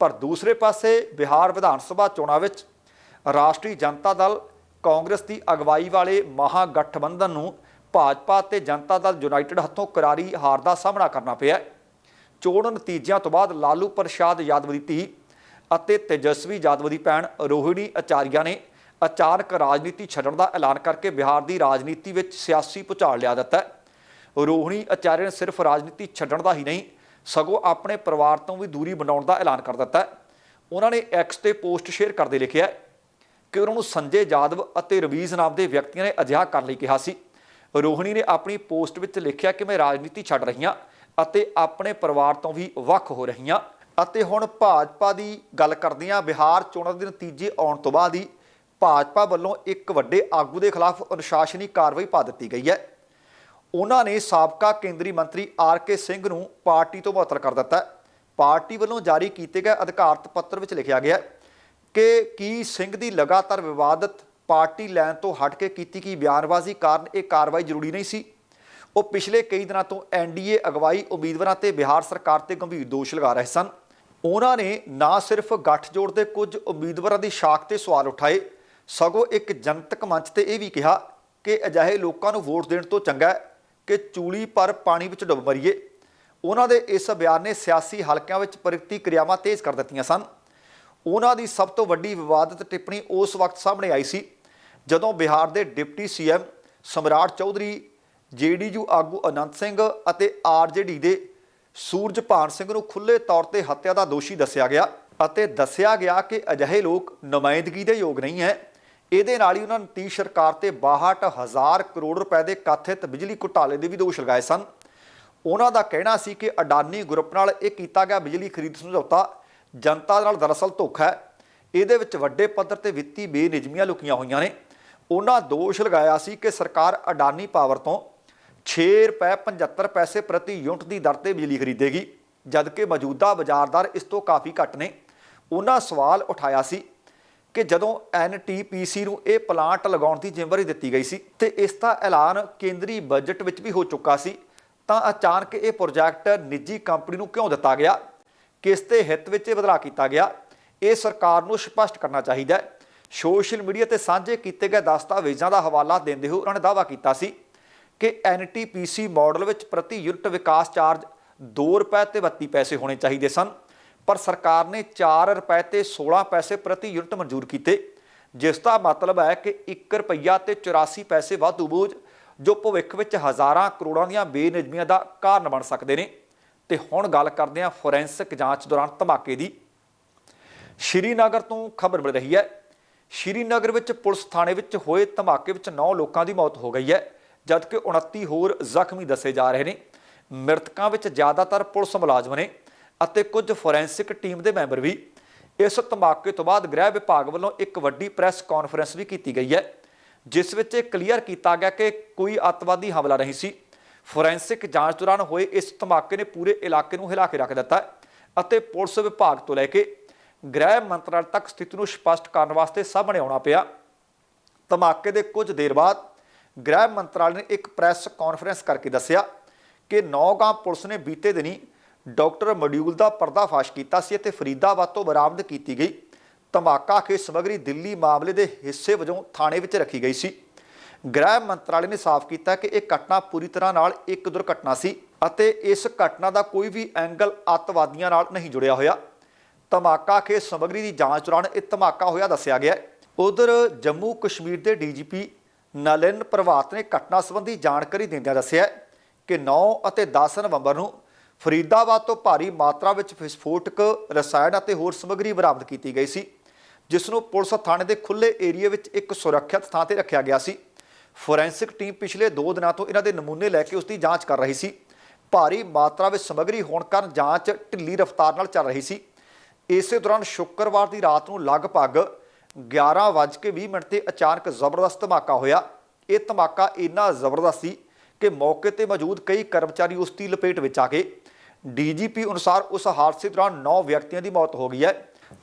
ਪਰ ਦੂਸਰੇ ਪਾਸੇ ਬਿਹਾਰ ਵਿਧਾਨ ਸਭਾ ਚੋਣਾਂ ਵਿੱਚ ਰਾਸ਼ਟਰੀ ਜਨਤਾ ਦਲ, ਕਾਂਗਰਸ ਦੀ ਅਗਵਾਈ ਵਾਲੇ ਮਹਾਗਠਬੰਧਨ ਨੂੰ ਭਾਜਪਾ ਤੇ ਜਨਤਾ ਦਲ ਯੂਨਾਈਟਿਡ ਹੱਥੋਂ ਕਰਾਰੀ ਹਾਰ ਦਾ ਸਾਹਮਣਾ ਕਰਨਾ ਪਿਆ ਚੋਣ ਨਤੀਜਿਆਂ ਤੋਂ ਬਾਅਦ ਲਾਲੂ ਪ੍ਰਸ਼ਾਦ ਯਾਦਵ ਦੀ ਧੀ ਅਤੇ ਤੇਜਸਵੀ ਯਾਦਵ ਦੀ ਭੈਣ ਰੋਹਿਣੀ ਅਚਾਰੀਆ ਨੇ ਅਚਾਨਕ ਰਾਜਨੀਤੀ ਛੱਡਣ ਦਾ ਐਲਾਨ ਕਰਕੇ ਬਿਹਾਰ ਦੀ ਰਾਜਨੀਤੀ ਵਿੱਚ ਸਿਆਸੀ ਭੁਚਾਲ ਲਿਆ ਦਿੱਤਾ ਹੈ। ਰੋਹਿਣੀ ਆਚਾਰੀਆ ਨੇ ਸਿਰਫ ਰਾਜਨੀਤੀ ਛੱਡਣ ਦਾ ਹੀ ਨਹੀਂ, ਸਗੋਂ ਆਪਣੇ ਪਰਿਵਾਰ ਤੋਂ ਵੀ ਦੂਰੀ ਬਣਾਉਣ ਦਾ ਐਲਾਨ ਕਰ ਦਿੱਤਾ ਉਹਨਾਂ ਨੇ ਐਕਸ ਤੇ ਪੋਸਟ ਸ਼ੇਅਰ ਕਰਦੇ ਲਿਖਿਆ ਕਿ ਉਹਨਾਂ ਨੂੰ ਸੰਜੇ ਜਾਦਵ ਅਤੇ ਰਵੀਜ਼ ਨਾਮ ਦੇ ਵਿਅਕਤੀਆਂ ਨੇ ਅਜਿਹਾ ਕਰਨ ਲਈ ਕਿਹਾ ਸੀ। ਰੋਹਿਣੀ ਨੇ ਆਪਣੀ ਪੋਸਟ ਵਿੱਚ ਲਿਖਿਆ ਕਿ ਮੈਂ ਰਾਜਨੀਤੀ ਛੱਡ ਰਹੀ ਹਾਂ ਅਤੇ ਆਪਣੇ ਪਰਿਵਾਰ ਤੋਂ ਵੀ ਵੱਖ ਹੋ ਰਹੀ ਹਾਂ। ਅਤੇ ਹੁਣ ਭਾਜਪਾ ਦੀ ਗੱਲ ਕਰਦੇ ਹਾਂ ਬਿਹਾਰ ਚੋਣਾਂ ਦੇ ਨਤੀਜੇ ਆਉਣ ਤੋਂ ਬਾਅਦ ਹੀ ਭਾਜਪਾ ਵੱਲੋਂ ਇੱਕ ਵੱਡੇ ਆਗੂ ਦੇ ਖਿਲਾਫ ਅਨੁਸ਼ਾਸਨੀ ਕਾਰਵਾਈ ਪਾ ਦਿੱਤੀ ਗਈ ਹੈ। ਉਹਨਾਂ ਨੇ ਸਾਬਕਾ ਕੇਂਦਰੀ ਮੰਤਰੀ ਆਰ ਕੇ ਸਿੰਘ ਨੂੰ ਪਾਰਟੀ ਤੋਂ ਮੁਅੱਤਲ ਕਰ ਦਿੱਤਾ ਪਾਰਟੀ ਵੱਲੋਂ ਜਾਰੀ ਕੀਤੇ ਗਏ ਅਧਿਕਾਰਤ ਪੱਤਰ ਵਿੱਚ ਲਿਖਿਆ ਗਿਆ ਕਿ ਕੀ ਸਿੰਘ ਦੀ ਲਗਾਤਾਰ ਵਿਵਾਦਤ ਪਾਰਟੀ ਲੈਣ ਤੋਂ ਹਟ ਕੇ ਕੀਤੀ ਗਈ ਬਿਆਨਬਾਜ਼ੀ ਕਾਰਨ ਇਹ ਕਾਰਵਾਈ ਜ਼ਰੂਰੀ ਨਹੀਂ ਸੀ। ਉਹ ਪਿਛਲੇ ਕਈ ਦਿਨਾਂ ਤੋਂ ਐਨਡੀਏ ਅਗਵਾਈ ਉਮੀਦਵਾਰਾਂ ਤੇ ਬਿਹਾਰ ਸਰਕਾਰ ਤੇ ਗੰਭੀਰ ਦੋਸ਼ ਲਗਾ ਰਹੇ ਸਨ। ਉਹਨਾਂ ਨੇ ਨਾ ਸਿਰਫ ਗੱਠਜੋੜ ਦੇ ਕੁਝ ਉਮੀਦਵਾਰਾਂ ਦੀ ਸ਼ਾਖ ਤੇ ਸਵਾਲ ਉਠਾਏ ਸਗੋਂ ਇੱਕ ਜਨਤਕ ਮੰਚ ਤੇ ਇਹ ਵੀ ਕਿਹਾ ਕਿ ਅਜਿਹੇ ਲੋਕਾਂ ਨੂੰ ਵੋਟ ਦੇਣ ਤੋਂ ਚੰਗਾ ਹੈ ਕਿ ਚੂਲੀ ਪਰ ਪਾਣੀ ਵਿੱਚ ਡੁੱਬ ਮਰੀਏ। ਉਹਨਾਂ ਦੇ ਇਸ ਬਿਆਨ ਨੇ ਸਿਆਸੀ ਹਲਕਿਆਂ ਵਿੱਚ ਪ੍ਰਤੀਕਿਰਿਆਵਾਂ ਤੇਜ਼ ਕਰ ਦਿੱਤੀਆਂ ਸਨ। ਉਹਨਾਂ ਦੀ ਸਭ ਤੋਂ ਵੱਡੀ ਵਿਵਾਦਤ ਟਿੱਪਣੀ ਉਸ ਵਕਤ ਸਾਹਮਣੇ ਆਈ ਸੀ, ਜਦੋਂ ਬਿਹਾਰ ਦੇ ਡਿਪਟੀ ਸੀਐਮ ਸਮਰਾਟ ਚੌਧਰੀ, ਜੇਡੀਯੂ ਆਗੂ ਅਨੰਤ ਸਿੰਘ ਅਤੇ ਆਰਜੇਡੀ ਦੇ ਸੂਰਜਪਾਨ ਸਿੰਘ ਨੂੰ ਖੁੱਲ੍ਹੇ ਤੌਰ ਤੇ ਹੱਤਿਆ ਦਾ ਦੋਸ਼ੀ ਦੱਸਿਆ ਗਿਆ ਅਤੇ ਦੱਸਿਆ ਗਿਆ ਕਿ ਅਜਿਹੇ ਲੋਕ ਨੁਮਾਇੰਦਗੀ ਦੇ ਯੋਗ ਨਹੀਂ ਹੈ। ਇਹਦੇ ਨਾਲ ਹੀ ਉਹਨਾਂ ਨਤੀਸ਼ ਸਰਕਾਰ ਤੇ 62000 ਕਰੋੜ ਰੁਪਏ ਦੇ ਕਥਿਤ ਬਿਜਲੀ ਘੁਟਾਲੇ ਦੇ ਵੀ ਦੋਸ਼ ਲਗਾਏ ਸਨ। ਉਹਨਾਂ ਦਾ ਕਹਿਣਾ ਸੀ ਕਿ ਅਡਾਨੀ ਗਰੁੱਪ ਨਾਲ ਇਹ ਕੀਤਾ ਗਿਆ ਬਿਜਲੀ ਖਰੀਦ ਸਮਝੌਤਾ ਜਨਤਾ ਨਾਲ ਦਰਅਸਲ ਧੋਖਾ ਹੈ। ਇਹਦੇ ਵਿੱਚ ਵੱਡੇ ਪੱਧਰ ਤੇ ਵਿੱਤੀ ਬੇਨਿਯਮੀਆਂ ਲੁਕੀਆਂ ਹੋਈਆਂ ਨੇ। ਉਹਨਾਂ ਦੋਸ਼ ਲਗਾਇਆ ਸੀ ਕਿ ਸਰਕਾਰ ਅਡਾਨੀ ਪਾਵਰ ਤੋਂ 6 ਰੁਪਏ 75 ਪੈਸੇ ਪ੍ਰਤੀ ਯੂਨਿਟ ਦੀ ਦਰ ਤੇ ਬਿਜਲੀ ਖਰੀਦੇਗੀ, ਜਦਕਿ ਮੌਜੂਦਾ ਬਾਜ਼ਾਰ ਦਰ ਇਸ ਤੋਂ ਕਾਫੀ ਘੱਟ ਨੇ। ਉਹਨਾਂ ਸਵਾਲ ਉਠਾਇਆ ਸੀ ਕਿ ਜਦੋਂ ਐਨਟੀਪੀਸੀ ਨੂੰ ਇਹ ਪਲਾਂਟ ਲਗਾਉਣ ਦੀ ਜ਼ਿੰਮੇਵਾਰੀ ਦਿੱਤੀ ਗਈ ਸੀ ਤੇ ਇਸ ਦਾ ਐਲਾਨ ਕੇਂਦਰੀ ਬਜਟ ਵਿੱਚ ਵੀ ਹੋ ਚੁੱਕਾ ਸੀ, ਤਾਂ ਅਚਾਨਕ ਇਹ ਪ੍ਰੋਜੈਕਟ ਨਿੱਜੀ ਕੰਪਨੀ ਨੂੰ ਕਿਉਂ ਦਿੱਤਾ ਗਿਆ? ਕਿਸ ਦੇ ਹਿੱਤ ਵਿੱਚ ਇਹ ਬਦਲਾਅ ਕੀਤਾ ਗਿਆ? ਇਹ ਸਰਕਾਰ ਨੂੰ ਸਪਸ਼ਟ ਕਰਨਾ ਚਾਹੀਦਾ ਹੈ। ਸੋਸ਼ਲ ਮੀਡੀਆ ਤੇ ਸਾਂਝੇ ਕੀਤੇ ਗਏ ਦਸਤਾਵੇਜ਼ਾਂ ਦਾ ਹਵਾਲਾ ਦਿੰਦੇ ਹੋਏ ਉਹਨਾਂ ਨੇ ਦਾਅਵਾ ਕੀਤਾ ਸੀ ਕਿ ਐਨਟੀਪੀਸੀ ਮਾਡਲ ਵਿੱਚ ਪ੍ਰਤੀ ਯੂਨਿਟ ਵਿਕਾਸ ਚਾਰਜ 2 ਰੁਪਏ ਤੇ 32 ਪੈਸੇ ਹੋਣੇ ਚਾਹੀਦੇ ਸਨ। ਪਰ ਸਰਕਾਰ ਨੇ 4 ਰੁਪਏ ਤੇ 16 ਪੈਸੇ ਪ੍ਰਤੀ ਯੂਨਿਟ ਮਨਜ਼ੂਰ ਕੀਤੇ। ਜਿਸ ਦਾ ਮਤਲਬ ਹੈ ਕਿ 1 ਰੁਪਈਆ ਤੇ 84 ਪੈਸੇ ਵਾਧੂ ਬੋਝ, ਜੋ ਭਵਿੱਖ ਵਿੱਚ ਹਜ਼ਾਰਾਂ ਕਰੋੜਾਂ ਦੀਆਂ ਬੇਨਿਯਮੀਆਂ ਦਾ ਕਾਰਨ ਬਣ ਸਕਦੇ ਨੇ। ਤੇ ਹੁਣ ਗੱਲ ਕਰਦੇ ਹਾਂ ਫੋਰੈਂਸਿਕ ਜਾਂਚ ਦੌਰਾਨ ਧਮਾਕੇ ਦੀ। ਸ਼੍ਰੀਨਗਰ ਤੋਂ ਖਬਰ ਮਿਲ ਰਹੀ ਹੈ। ਸ਼੍ਰੀਨਗਰ ਵਿੱਚ ਪੁਲਿਸ ਥਾਣੇ ਵਿੱਚ ਹੋਏ ਧਮਾਕੇ ਵਿੱਚ 9 ਲੋਕਾਂ ਦੀ ਮੌਤ ਹੋ ਗਈ ਹੈ, ਜਦਕਿ 29 ਹੋਰ ਜ਼ਖਮੀ ਦੱਸੇ ਜਾ ਰਹੇ ਨੇ। ਮ੍ਰਿਤਕਾਂ ਵਿੱਚ ਜ਼ਿਆਦਾਤਰ ਪੁਲਿਸ ਮੁਲਾਜ਼ਮ ਨੇ। ਅਤੇ ਕੁਝ ਫੋਰੈਂਸਿਕ ਟੀਮ ਦੇ ਮੈਂਬਰ ਵੀ। ਇਸ ਧਮਾਕੇ ਤੋਂ ਬਾਅਦ ਗ੍ਰਹਿ ਵਿਭਾਗ ਵੱਲੋਂ ਇੱਕ ਵੱਡੀ ਪ੍ਰੈਸ ਕਾਨਫਰੰਸ ਵੀ ਕੀਤੀ ਗਈ ਹੈ, ਜਿਸ ਵਿੱਚ ਇਹ ਕਲੀਅਰ ਕੀਤਾ ਗਿਆ ਕਿ ਕੋਈ ਅੱਤਵਾਦੀ ਹਮਲਾ ਨਹੀਂ ਸੀ। ਫੋਰੈਂਸਿਕ ਜਾਂਚ ਦੌਰਾਨ ਹੋਏ ਇਸ ਧਮਾਕੇ ਨੇ ਪੂਰੇ ਇਲਾਕੇ ਨੂੰ ਹਿਲਾ ਕੇ ਰੱਖ ਦਿੱਤਾ ਅਤੇ ਪੁਲਿਸ ਵਿਭਾਗ ਤੋਂ ਲੈ ਕੇ ਗ੍ਰਹਿ ਮੰਤਰਾਲੇ ਤੱਕ ਸਥਿਤੀ ਨੂੰ ਸਪਸ਼ਟ ਕਰਨ ਵਾਸਤੇ ਸਾਹਮਣੇ ਆਉਣਾ ਪਿਆ। ਧਮਾਕੇ ਦੇ ਕੁਝ ਦੇਰ ਬਾਅਦ ਗ੍ਰਹਿ ਮੰਤਰਾਲੇ ਨੇ ਇੱਕ ਪ੍ਰੈਸ ਕਾਨਫਰੰਸ ਕਰਕੇ ਦੱਸਿਆ ਕਿ ਨੌਗਾਂ ਪੁਲਿਸ ਨੇ ਬੀਤੇ ਦਿਨੀ ਡਾਕਟਰ ਮੋਡਿਊਲ ਦਾ ਪਰਦਾਫਾਸ਼ ਕੀਤਾ ਸੀ ਅਤੇ ਫਰੀਦਾਬਾਦ ਤੋਂ ਬਰਾਮਦ ਕੀਤੀ ਗਈ। ਧਮਾਕਾ ਕੇ ਸਮਗਰੀ ਦਿੱਲੀ ਮਾਮਲੇ ਦੇ ਹਿੱਸੇ ਵਜੋਂ ਥਾਣੇ ਵਿੱਚ ਰੱਖੀ ਗਈ ਸੀ। ਗ੍ਰਹਿ ਮੰਤਰਾਲੇ ਨੇ ਸਾਫ਼ ਕੀਤਾ ਕਿ ਇਹ ਘਟਨਾ ਪੂਰੀ ਤਰ੍ਹਾਂ ਨਾਲ ਇੱਕ ਦੁਰਘਟਨਾ ਸੀ ਅਤੇ ਇਸ ਘਟਨਾ ਦਾ ਕੋਈ ਵੀ ਐਂਗਲ ਅੱਤਵਾਦੀਆਂ ਨਾਲ ਨਹੀਂ ਜੁੜਿਆ ਹੋਇਆ। ਧਮਾਕਾ ਕੇ ਸਮਗਰੀ ਦੀ ਜਾਂਚ ਦੌਰਾਨ ਇਹ ਧਮਾਕਾ ਹੋਇਆ ਦੱਸਿਆ ਗਿਆ ਉਧਰ ਜੰਮੂ ਕਸ਼ਮੀਰ ਦੇ ਡੀਜੀਪੀ ਨਲਿਨ ਪ੍ਰਭਾਤ ਨੇ ਘਟਨਾ ਸੰਬੰਧੀ ਜਾਣਕਾਰੀ ਦਿੰਦਿਆਂ ਦੱਸਿਆ ਕਿ 9 ਅਤੇ 10 ਨਵੰਬਰ ਨੂੰ ਫਰੀਦਾਬਾਦ ਤੋਂ ਭਾਰੀ ਮਾਤਰਾ ਵਿੱਚ ਵਿਸਫੋਟਕ ਰਸਾਇਣ ਅਤੇ ਹੋਰ ਸਮੱਗਰੀ ਬਰਾਮਦ ਕੀਤੀ ਗਈ ਸੀ ਜਿਸ ਨੂੰ ਪੁਲਿਸ ਥਾਣੇ ਦੇ ਖੁੱਲੇ ਏਰੀਆ ਵਿੱਚ ਇੱਕ ਸੁਰੱਖਿਅਤ ਥਾਂ ਤੇ ਰੱਖਿਆ ਗਿਆ ਸੀ। ਫੋਰੈਂਸਿਕ ਟੀਮ ਪਿਛਲੇ 2 ਦਿਨਾਂ ਤੋਂ ਇਹਨਾਂ ਦੇ ਨਮੂਨੇ ਲੈ ਕੇ ਉਸ ਦੀ ਜਾਂਚ ਕਰ ਰਹੀ ਸੀ। ਭਾਰੀ ਮਾਤਰਾ ਵਿੱਚ ਸਮੱਗਰੀ ਹੋਣ ਕਾਰਨ ਜਾਂਚ ਢਿੱਲੀ ਰਫ਼ਤਾਰ ਨਾਲ ਚੱਲ ਰਹੀ ਸੀ। ਇਸੇ ਦੌਰਾਨ ਸ਼ੁੱਕਰਵਾਰ ਦੀ ਰਾਤ ਨੂੰ ਲਗਭਗ 11:20 ਮਿੰਟ ਤੇ ਅਚਾਨਕ ਜ਼ਬਰਦਸਤ ਧਮਾਕਾ ਹੋਇਆ। ਇਹ ਧਮਾਕਾ ਇੰਨਾ ਜ਼ਬਰਦਸਤ ਸੀ ਕਿ ਮੌਕੇ ਤੇ ਮੌਜੂਦ ਕਈ ਕਰਮਚਾਰੀ ਉਸ ਦੀ ਲਪੇਟ ਵਿੱਚ ਆ ਗਏ। ਡੀਜੀਪੀ ਅਨੁਸਾਰ ਉਸ ਹਾਦਸੇ ਦੌਰਾਨ 9 ਵਿਅਕਤੀਆਂ ਦੀ ਮੌਤ ਹੋ ਗਈ ਹੈ,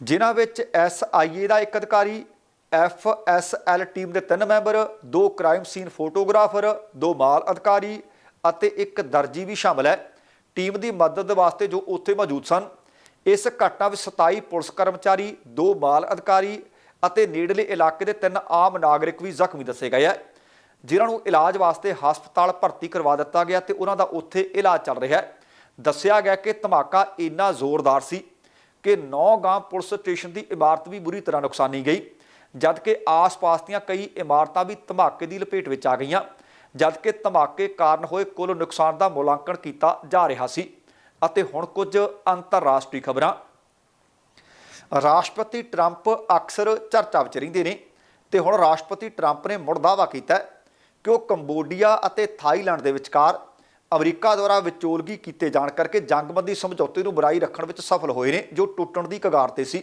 ਜਿਨ੍ਹਾਂ ਵਿੱਚ ਐਸਆਈਏ ਦਾ ਇੱਕ ਅਧਿਕਾਰੀ ਐਫਐਸਐਲ ਟੀਮ ਦੇ ਤਿੰਨ ਮੈਂਬਰ, ਦੋ ਕ੍ਰਾਈਮ ਸੀਨ ਫੋਟੋਗ੍ਰਾਫਰ, ਦੋ ਮਾਲ ਅਧਿਕਾਰੀ ਅਤੇ ਇੱਕ ਦਰਜੀ ਵੀ ਸ਼ਾਮਲ ਹੈ। ਟੀਮ ਦੀ ਮਦਦ ਵਾਸਤੇ ਜੋ ਉੱਥੇ ਮੌਜੂਦ ਸਨ, ਇਸ ਘਟਨਾ ਵਿੱਚ 27 ਪੁਲਿਸ ਕਰਮਚਾਰੀ, ਦੋ ਮਾਲ ਅਧਿਕਾਰੀ ਅਤੇ ਨੇੜਲੇ ਇਲਾਕੇ ਦੇ ਤਿੰਨ ਆਮ ਨਾਗਰਿਕ ਵੀ ਜ਼ਖਮੀ ਦੱਸੇ ਗਏ ਹੈ। ਜਿਨ੍ਹਾਂ ਨੂੰ ਇਲਾਜ ਵਾਸਤੇ ਹਸਪਤਾਲ ਭਰਤੀ ਕਰਵਾ ਦਿੱਤਾ ਗਿਆ ਤੇ ਉਹਨਾਂ ਦਾ ਉੱਥੇ ਇਲਾਜ ਚੱਲ ਰਿਹਾ ਹੈ। ਦੱਸਿਆ ਗਿਆ ਕਿ ਧਮਾਕਾ ਇੰਨਾ ਜ਼ੋਰਦਾਰ ਸੀ ਕਿ ਨੌਗਾਂ ਪੁਲਿਸ ਸਟੇਸ਼ਨ ਦੀ ਇਮਾਰਤ ਵੀ ਬੁਰੀ ਤਰ੍ਹਾਂ ਨੁਕਸਾਨੀ ਗਈ, ਜਦਕਿ ਆਸ-ਪਾਸ ਦੀਆਂ ਕਈ ਇਮਾਰਤਾਂ ਵੀ ਧਮਾਕੇ ਦੀ ਲਪੇਟ ਵਿੱਚ ਆ ਗਈਆਂ, ਜਦਕਿ ਧਮਾਕੇ ਕਾਰਨ ਹੋਏ ਕੁੱਲ ਨੁਕਸਾਨ ਦਾ ਮੁਲਾਂਕਣ ਕੀਤਾ ਜਾ ਰਿਹਾ ਸੀ। ਅਤੇ ਹੁਣ ਕੁਝ ਅੰਤਰਰਾਸ਼ਟਰੀ ਖਬਰਾਂ। ਰਾਸ਼ਟਰਪਤੀ ਟਰੰਪ ਅਕਸਰ ਚਰਚਾ ਵਿੱਚ ਰਹਿੰਦੇ ਨੇ ਤੇ ਹੁਣ ਰਾਸ਼ਟਰਪਤੀ ਟਰੰਪ ਨੇ ਮੁੜ ਦਾਅਵਾ ਕੀਤਾ ਕਿ ਉਹ ਕੰਬੋਡੀਆ ਅਤੇ ਥਾਈਲੈਂਡ ਦੇ ਵਿਚਕਾਰ ਅਮਰੀਕਾ ਦੁਆਰਾ ਵਿਚੋਲਗੀ ਕੀਤੇ ਜਾਣ ਕਰਕੇ ਜੰਗਬੰਦੀ ਸਮਝੌਤੇ ਨੂੰ ਬੁਰਾਈ ਰੱਖਣ ਵਿੱਚ ਸਫਲ ਹੋਏ ਨੇ, ਜੋ ਟੁੱਟਣ ਦੀ ਕਗਾਰ ਤੇ ਸੀ।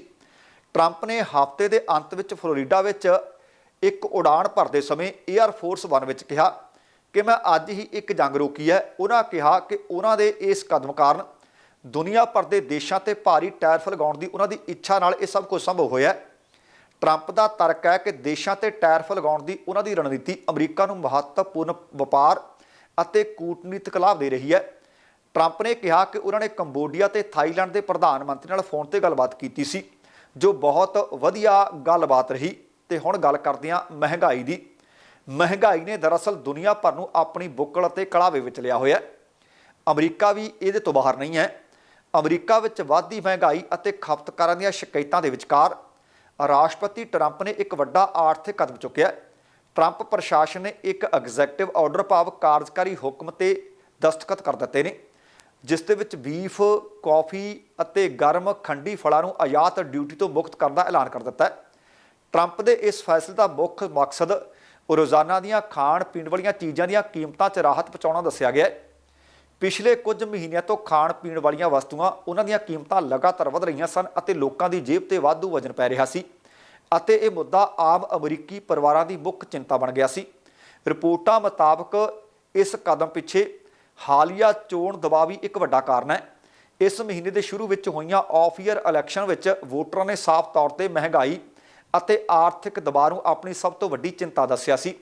ਟਰੰਪ ਨੇ ਹਫ਼ਤੇ ਦੇ ਅੰਤ ਵਿੱਚ ਫਲੋਰੀਡਾ ਵਿੱਚ ਇੱਕ ਉਡਾਣ ਭਰਦੇ ਸਮੇਂ 에ਅਰ ਫੋਰਸ 1 ਵਿੱਚ ਕਿਹਾ ਕਿ ਮੈਂ ਅੱਜ ਹੀ ਇੱਕ ਜੰਗ ਰੋਕੀ ਹੈ। ਉਹਨਾਂ ਕਿਹਾ ਕਿ ਉਹਨਾਂ ਦੇ ਇਸ ਕਦਮ ਕਾਰਨ ਦੁਨੀਆ ਭਰ ਦੇ ਦੇਸ਼ਾਂ ਤੇ ਭਾਰੀ ਟੈਰਿਫ ਲਗਾਉਣ ਦੀ ਉਹਨਾਂ ਦੀ ਇੱਛਾ ਨਾਲ ਇਹ ਸਭ ਕੁਝ ਸੰਭਵ ਹੋਇਆ ਹੈ। ਟਰੰਪ ਦਾ ਤਰਕ ਹੈ ਕਿ ਦੇਸ਼ਾਂ ਤੇ ਟੈਰਫ ਲਗਾਉਣ ਦੀ ਉਹਨਾਂ ਦੀ ਰਣਨੀਤੀ ਅਮਰੀਕਾ ਨੂੰ ਮਹੱਤਵਪੂਰਨ ਵਪਾਰ ਅਤੇ ਕੂਟਨੀਤਿਕ ਲਾਭ ਦੇ ਰਹੀ ਹੈ। ਟਰੰਪ ਨੇ ਕਿਹਾ ਕਿ ਉਹਨਾਂ ਨੇ ਕੰਬੋਡੀਆ ਤੇ ਥਾਈਲੈਂਡ ਦੇ ਪ੍ਰਧਾਨ ਮੰਤਰੀ ਨਾਲ ਫੋਨ ਤੇ ਗੱਲਬਾਤ ਕੀਤੀ ਸੀ, ਜੋ ਬਹੁਤ ਵਧੀਆ ਗੱਲਬਾਤ ਰਹੀ। ਤੇ ਹੁਣ ਗੱਲ ਕਰਦੇ ਹਾਂ ਮਹਿੰਗਾਈ ਦੀ। ਮਹਿੰਗਾਈ ਨੇ ਦਰਅਸਲ ਦੁਨੀਆ ਭਰ ਨੂੰ ਆਪਣੀ ਬੁੱਕਲ ਅਤੇ ਕੜਾਵੇ ਵਿੱਚ ਲਿਆ ਹੋਇਆ ਹੈ। ਅਮਰੀਕਾ ਵੀ ਇਹਦੇ ਤੋਂ ਬਾਹਰ ਨਹੀਂ ਹੈ। ਅਮਰੀਕਾ ਵਿੱਚ ਵਾਧੀ ਮਹਿੰਗਾਈ ਅਤੇ ਖਪਤਕਾਰਾਂ ਦੀਆਂ ਸ਼ਿਕਾਇਤਾਂ ਦੇ ਵਿਚਕਾਰ ਰਾਸ਼ਟਰਪਤੀ ਟਰੰਪ ਨੇ ਇੱਕ ਵੱਡਾ ਆਰਥਿਕ ਕਦਮ ਚੁੱਕਿਆ ਟਰੰਪ ਪ੍ਰਸ਼ਾਸਨ ਨੇ ਇੱਕ ਐਗਜ਼ੈਕਟਿਵ ਆਰਡਰ ਭਾਵ ਕਾਰਜਕਾਰੀ ਹੁਕਮ ਤੇ ਦਸਤਖਤ ਕਰ ਦਿੱਤੇ ਨੇ ਜਿਸ ਦੇ ਵਿੱਚ ਬੀਫ, ਕੌਫੀ ਅਤੇ ਗਰਮ ਖੰਡੀ ਫਲਾਂ ਨੂੰ ਆਯਾਤ ਡਿਊਟੀ ਤੋਂ ਮੁਕਤ ਕਰਨ ਦਾ ਐਲਾਨ ਕਰ ਦਿੱਤਾ ਹੈ। ਟਰੰਪ ਦੇ ਇਸ ਫੈਸਲੇ ਦਾ ਮੁੱਖ ਮਕਸਦ ਰੋਜ਼ਾਨਾ ਦੀਆਂ ਖਾਣ ਪੀਣ ਵਾਲੀਆਂ ਚੀਜ਼ਾਂ ਦੀਆਂ ਕੀਮਤਾਂ 'ਚ ਰਾਹਤ ਪਹੁੰਚਾਉਣਾ ਦੱਸਿਆ ਗਿਆ ਹੈ। ਪਿਛਲੇ ਕੁਝ ਮਹੀਨਿਆਂ ਤੋਂ ਖਾਣ ਪੀਣ ਵਾਲੀਆਂ ਵਸਤੂਆਂ, ਉਹਨਾਂ ਦੀਆਂ ਕੀਮਤਾਂ ਲਗਾਤਾਰ ਵਧ ਰਹੀਆਂ ਸਨ ਅਤੇ ਲੋਕਾਂ ਦੀ ਜੇਬ ਤੇ ਵਾਧੂ ਵਜ਼ਨ ਪੈ ਰਿਹਾ ਸੀ ਅਤੇ ਇਹ ਮੁੱਦਾ ਆਮ ਅਮਰੀਕੀ ਪਰਿਵਾਰਾਂ ਦੀ ਮੁੱਖ ਚਿੰਤਾ ਬਣ ਗਿਆ ਸੀ। ਰਿਪੋਰਟਾਂ ਮੁਤਾਬਕ ਇਸ ਕਦਮ ਪਿੱਛੇ ਹਾਲੀਆ ਚੋਣ ਦਬਾਅ ਵੀ ਇੱਕ ਵੱਡਾ ਕਾਰਨ ਹੈ। ਇਸ ਮਹੀਨੇ ਦੇ ਸ਼ੁਰੂ ਵਿੱਚ ਹੋਈਆਂ ਆਫ ਈਅਰ ਇਲੈਕਸ਼ਨ ਵਿੱਚ ਵੋਟਰਾਂ ਨੇ ਸਾਫ਼ ਤੌਰ ਤੇ ਮਹਿੰਗਾਈ ਅਤੇ ਆਰਥਿਕ ਦਬਾਅ ਨੂੰ ਆਪਣੀ ਸਭ ਤੋਂ ਵੱਡੀ ਚਿੰਤਾ ਦੱਸਿਆ ਸੀ।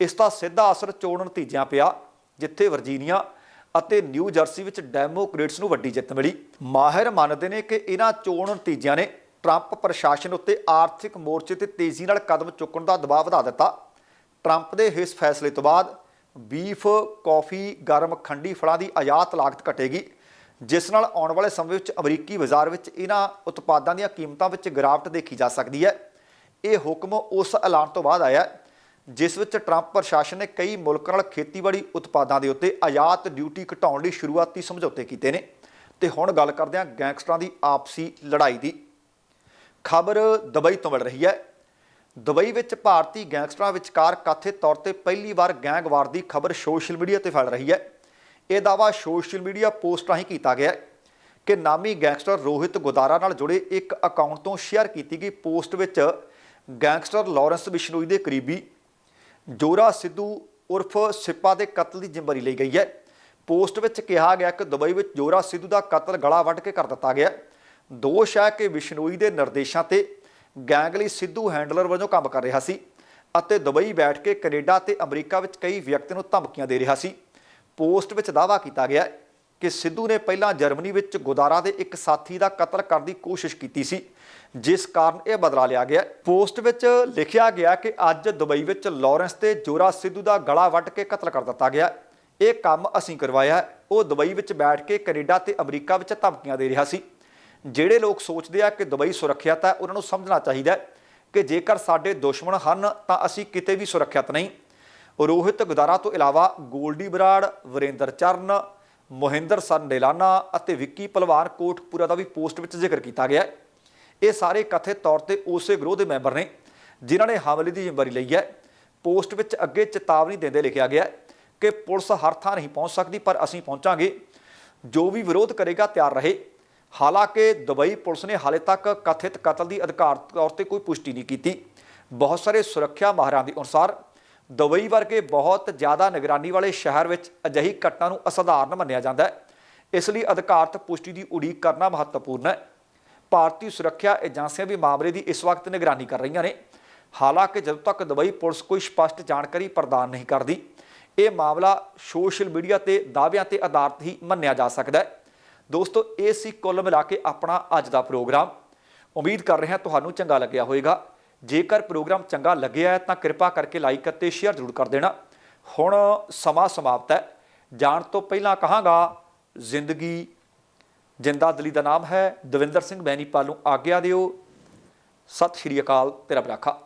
ਇਸ ਦਾ ਸਿੱਧਾ ਅਸਰ ਚੋਣ ਨਤੀਜਿਆਂ ਪਿਆ, ਜਿੱਥੇ ਵਰਜੀਨੀਆ ਅਤੇ ਨਿਊ ਜਰਸੀ ਵਿੱਚ ਡੈਮੋਕ੍ਰੇਟਸ ਨੂੰ ਵੱਡੀ ਜਿੱਤ ਮਿਲੀ। ਮਾਹਿਰ ਮੰਨਦੇ ਨੇ ਕਿ ਇਹਨਾਂ ਚੋਣ ਨਤੀਜਿਆਂ ਨੇ ਟਰੰਪ ਪ੍ਰਸ਼ਾਸਨ ਉੱਤੇ ਆਰਥਿਕ ਮੋਰਚੇ ਤੇ ਤੇਜ਼ੀ ਨਾਲ ਕਦਮ ਚੁੱਕਣ ਦਾ ਦਬਾਅ ਵਧਾ ਦਿੱਤਾ। ਟਰੰਪ ਦੇ ਇਸ ਫੈਸਲੇ ਤੋਂ ਬਾਅਦ ਬੀਫ, ਕੌਫੀ, ਗਰਮ ਖੰਡੀ ਫਲਾਂ ਦੀ ਆਯਾਤ ਲਾਗਤ ਘਟੇਗੀ ਜਿਸ ਨਾਲ ਆਉਣ ਵਾਲੇ ਸਮੇਂ ਵਿੱਚ ਅਮਰੀਕੀ ਬਾਜ਼ਾਰ ਵਿੱਚ ਇਹਨਾਂ ਉਤਪਾਦਾਂ ਦੀਆਂ ਕੀਮਤਾਂ ਵਿੱਚ ਗਿਰਾਵਟ ਦੇਖੀ ਜਾ ਸਕਦੀ ਹੈ। ਇਹ ਹੁਕਮ ਉਸ ਐਲਾਨ ਤੋਂ ਬਾਅਦ ਆਇਆ ਹੈ, ਜਿਸ ਵਿੱਚ ਟਰੰਪ ਪ੍ਰਸ਼ਾਸਨ ਨੇ ਕਈ ਮੁਲਕਾਂ ਨਾਲ ਖੇਤੀਬਾੜੀ ਉਤਪਾਦਾਂ ਦੇ ਉੱਤੇ ਆਯਾਤ ਡਿਊਟੀ ਘਟਾਉਣ ਲਈ ਸ਼ੁਰੂਆਤੀ ਸਮਝੌਤੇ ਕੀਤੇ ਨੇ। ਤੇ ਹੁਣ ਗੱਲ ਕਰਦੇ ਹਾਂ ਗੈਂਗਸਟਰਾਂ ਦੀ ਆਪਸੀ ਲੜਾਈ ਦੀ। ਖਬਰ ਦੁਬਈ ਤੋਂ ਮਿਲ ਰਹੀ ਹੈ। ਦੁਬਈ ਵਿੱਚ ਭਾਰਤੀ ਗੈਂਗਸਟਰਾਂ ਵਿਚਕਾਰ ਕਥਿਤ ਤੌਰ ਤੇ ਪਹਿਲੀ ਵਾਰ ਗੈਂਗਵਾਰ ਦੀ ਖਬਰ ਸੋਸ਼ਲ ਮੀਡੀਆ ਤੇ ਫੈਲ ਰਹੀ ਹੈ। ਇਹ ਦਾਵਾ ਸੋਸ਼ਲ ਮੀਡੀਆ ਪੋਸਟ ਰਾਹੀਂ ਕੀਤਾ ਗਿਆ ਹੈ ਕਿ ਨਾਮੀ ਗੈਂਗਸਟਰ ਰੋਹਿਤ ਗੁਦਾਰਾ ਨਾਲ ਜੁੜੇ ਇੱਕ ਅਕਾਊਂਟ ਤੋਂ ਸ਼ੇਅਰ ਕੀਤੀ ਗਈ ਪੋਸਟ ਵਿੱਚ ਗੈਂਗਸਟਰ ਲਾਰੈਂਸ ਬਿਸ਼ਨੋਈ ਦੇ ਕਰੀਬੀ ਜੋਰਾ ਸਿੱਧੂ ਉਰਫ ਸਿੱਪਾ ਦੇ ਕਤਲ ਦੀ ਜ਼ਿੰਮੇਵਾਰੀ ਲਈ ਗਈ ਹੈ। ਪੋਸਟ ਵਿੱਚ ਕਿਹਾ ਗਿਆ ਕਿ ਦੁਬਈ ਵਿੱਚ ਜੋਰਾ ਸਿੱਧੂ ਦਾ ਕਤਲ ਗਲਾ ਵੱਢ ਕੇ ਕਰ ਦਿੱਤਾ ਗਿਆ। ਦੋਸ਼ ਹੈ ਕਿ ਵਿਸ਼ਨੋਈ ਦੇ ਨਿਰਦੇਸ਼ਾਂ ਤੇ ਗੈਂਗਲੀ ਸਿੱਧੂ ਹੈਂਡਲਰ ਵਜੋਂ ਕੰਮ ਕਰ ਰਿਹਾ ਸੀ ਅਤੇ ਦੁਬਈ ਬੈਠ ਕੇ ਕੈਨੇਡਾ ਤੇ ਅਮਰੀਕਾ ਵਿੱਚ ਕਈ ਵਿਅਕਤੀਆਂ ਨੂੰ ਧਮਕੀਆਂ ਦੇ ਰਿਹਾ ਸੀ। ਪੋਸਟ ਵਿੱਚ ਦਾਅਵਾ ਕੀਤਾ ਗਿਆ ਕਿ ਸਿੱਧੂ ਨੇ ਪਹਿਲਾਂ ਜਰਮਨੀ ਵਿੱਚ ਗੁਦਾਰਾ ਦੇ ਇੱਕ ਸਾਥੀ ਦਾ ਕਤਲ ਕਰਨ ਦੀ ਕੋਸ਼ਿਸ਼ ਕੀਤੀ ਸੀ। ਜਿਸ ਕਾਰਨ ਇਹ ਬਦਲਾ ਲਿਆ ਗਿਆ। ਪੋਸਟ ਵਿੱਚ ਲਿਖਿਆ ਗਿਆ ਕਿ ਅੱਜ ਦੁਬਈ ਵਿੱਚ ਲਾਰੈਂਸ ਤੇ ਜੋਰਾ ਸਿੱਧੂ ਦਾ ਗਲਾ ਵੱਢ ਕੇ ਕਤਲ ਕਰ ਦਿੱਤਾ ਗਿਆ। ਇਹ ਕੰਮ ਅਸੀਂ ਕਰਵਾਇਆ। ਉਹ ਦੁਬਈ ਵਿੱਚ ਬੈਠ ਕੇ ਕੈਨੇਡਾ ਤੇ ਅਮਰੀਕਾ ਵਿੱਚ ਧਮਕੀਆਂ ਦੇ ਰਿਹਾ ਸੀ। ਜਿਹੜੇ ਲੋਕ ਸੋਚਦੇ ਆ ਕਿ ਦੁਬਈ ਸੁਰੱਖਿਅਤ ਹੈ ਉਹਨਾਂ ਨੂੰ ਸਮਝਣਾ ਚਾਹੀਦਾ ਕਿ ਜੇਕਰ ਸਾਡੇ ਦੁਸ਼ਮਣ ਹਨ, ਤਾਂ ਅਸੀਂ ਕਿਤੇ ਵੀ ਸੁਰੱਖਿਅਤ ਨਹੀਂ। ਰੋਹਿਤ ਗੁਦਾਰਾ ਤੋਂ ਇਲਾਵਾ ਗੋਲਡੀ ਬਰਾੜ, ਵਰਿੰਦਰ ਚਰਨ, ਮੋਹਿੰਦਰ ਸਨ ਡੇਲਾਨਾ ਅਤੇ ਵਿੱਕੀ ਪਹਿਲਵਾਨ ਕੋਟਪੂਰਾ ਦਾ ਵੀ ਪੋਸਟ ਵਿੱਚ ਜ਼ਿਕਰ ਕੀਤਾ ਗਿਆ ਹੈ। ਇਹ ਸਾਰੇ ਕਥਿਤ ਤੌਰ ਤੇ ਉਸੇ ਗਰੋਹ ਦੇ ਮੈਂਬਰ ਨੇ, ਜਿਨ੍ਹਾਂ ਨੇ ਹਮਲੇ ਦੀ ਜ਼ਿੰਮੇਵਾਰੀ ਲਈ ਹੈ। ਪੋਸਟ ਵਿੱਚ ਅੱਗੇ ਚੇਤਾਵਨੀ ਦਿੰਦੇ ਲਿਖਿਆ ਗਿਆ ਕਿ ਪੁਲਿਸ ਹਰ ਥਾਂ ਨਹੀਂ ਪਹੁੰਚ ਸਕਦੀ, ਪਰ ਅਸੀਂ ਪਹੁੰਚਾਂਗੇ। ਜੋ ਵੀ ਵਿਰੋਧ ਕਰੇਗਾ, ਤਿਆਰ ਰਹੇ। ਹਾਲਾਂਕਿ ਦੁਬਈ ਪੁਲਿਸ ਨੇ ਹਾਲੇ ਤੱਕ ਕਥਿਤ ਕਤਲ ਦੀ ਅਧਿਕਾਰਤ ਤੌਰ ਤੇ ਕੋਈ ਪੁਸ਼ਟੀ ਨਹੀਂ ਕੀਤੀ। ਬਹੁਤ ਸਾਰੇ ਸੁਰੱਖਿਆ ਮਾਹਰਾਂ ਦੇ ਅਨੁਸਾਰ ਦੁਬਈ ਵਰਗੇ ਬਹੁਤ ਜ਼ਿਆਦਾ ਨਿਗਰਾਨੀ ਵਾਲੇ ਸ਼ਹਿਰ ਵਿੱਚ ਅਜਿਹੀ ਘਟਨਾ ਨੂੰ ਅਸਧਾਰਨ ਮੰਨਿਆ ਜਾਂਦਾ ਹੈ। ਇਸ ਲਈ ਅਧਿਕਾਰਤ ਪੁਸ਼ਟੀ ਦੀ ਉਡੀਕ ਕਰਨਾ ਮਹੱਤਵਪੂਰਨ ਹੈ। ਭਾਰਤੀ ਸੁਰੱਖਿਆ ਏਜੰਸੀਆਂ ਵੀ ਮਾਮਲੇ ਦੀ ਇਸ ਵਕਤ ਨਿਗਰਾਨੀ ਕਰ ਰਹੀਆਂ ਨੇ। ਹਾਲਾਂਕਿ ਜਦੋਂ ਤੱਕ ਦੁਬਈ ਪੁਲਿਸ ਕੋਈ ਸਪਸ਼ਟ ਜਾਣਕਾਰੀ ਪ੍ਰਦਾਨ ਨਹੀਂ ਕਰਦੀ, ਇਹ ਮਾਮਲਾ ਸੋਸ਼ਲ ਮੀਡੀਆ ਤੇ ਦਾਅਵਿਆਂ ਤੇ ਆਧਾਰਿਤ ਹੀ ਮੰਨਿਆ ਜਾ ਸਕਦਾ ਹੈ। ਦੋਸਤੋ, ਇਹ ਸੀ ਕੁੱਲ ਮਿਲਾ ਕੇ ਆਪਣਾ ਅੱਜ ਦਾ ਪ੍ਰੋਗਰਾਮ। ਉਮੀਦ ਕਰ ਰਹੇ ਹਾਂ ਤੁਹਾਨੂੰ ਚੰਗਾ ਲੱਗਿਆ ਹੋਵੇਗਾ। ਜੇਕਰ ਪ੍ਰੋਗਰਾਮ ਚੰਗਾ ਲੱਗਿਆ ਹੈ, ਤਾਂ ਕਿਰਪਾ ਕਰਕੇ ਲਾਈਕ ਅਤੇ ਸ਼ੇਅਰ ਜ਼ਰੂਰ ਕਰ ਦੇਣਾ। ਹੁਣ ਸਮਾਂ ਸਮਾਪਤ ਹੈ। ਜਾਣ ਤੋਂ ਪਹਿਲਾਂ ਕਹਾਂਗਾ, ਜ਼ਿੰਦਗੀ ਜਿੰਦਾ ਦਲੀ ਦਾ ਨਾਮ ਹੈ ਦਵਿੰਦਰ ਸਿੰਘ ਬੈਣੀਪਾਲ ਨੂੰ ਆਗਿਆ ਦਿਓ। ਸਤਿ ਸ਼੍ਰੀ ਅਕਾਲ, ਤੇਰਾ ਭਰਾਖਾ।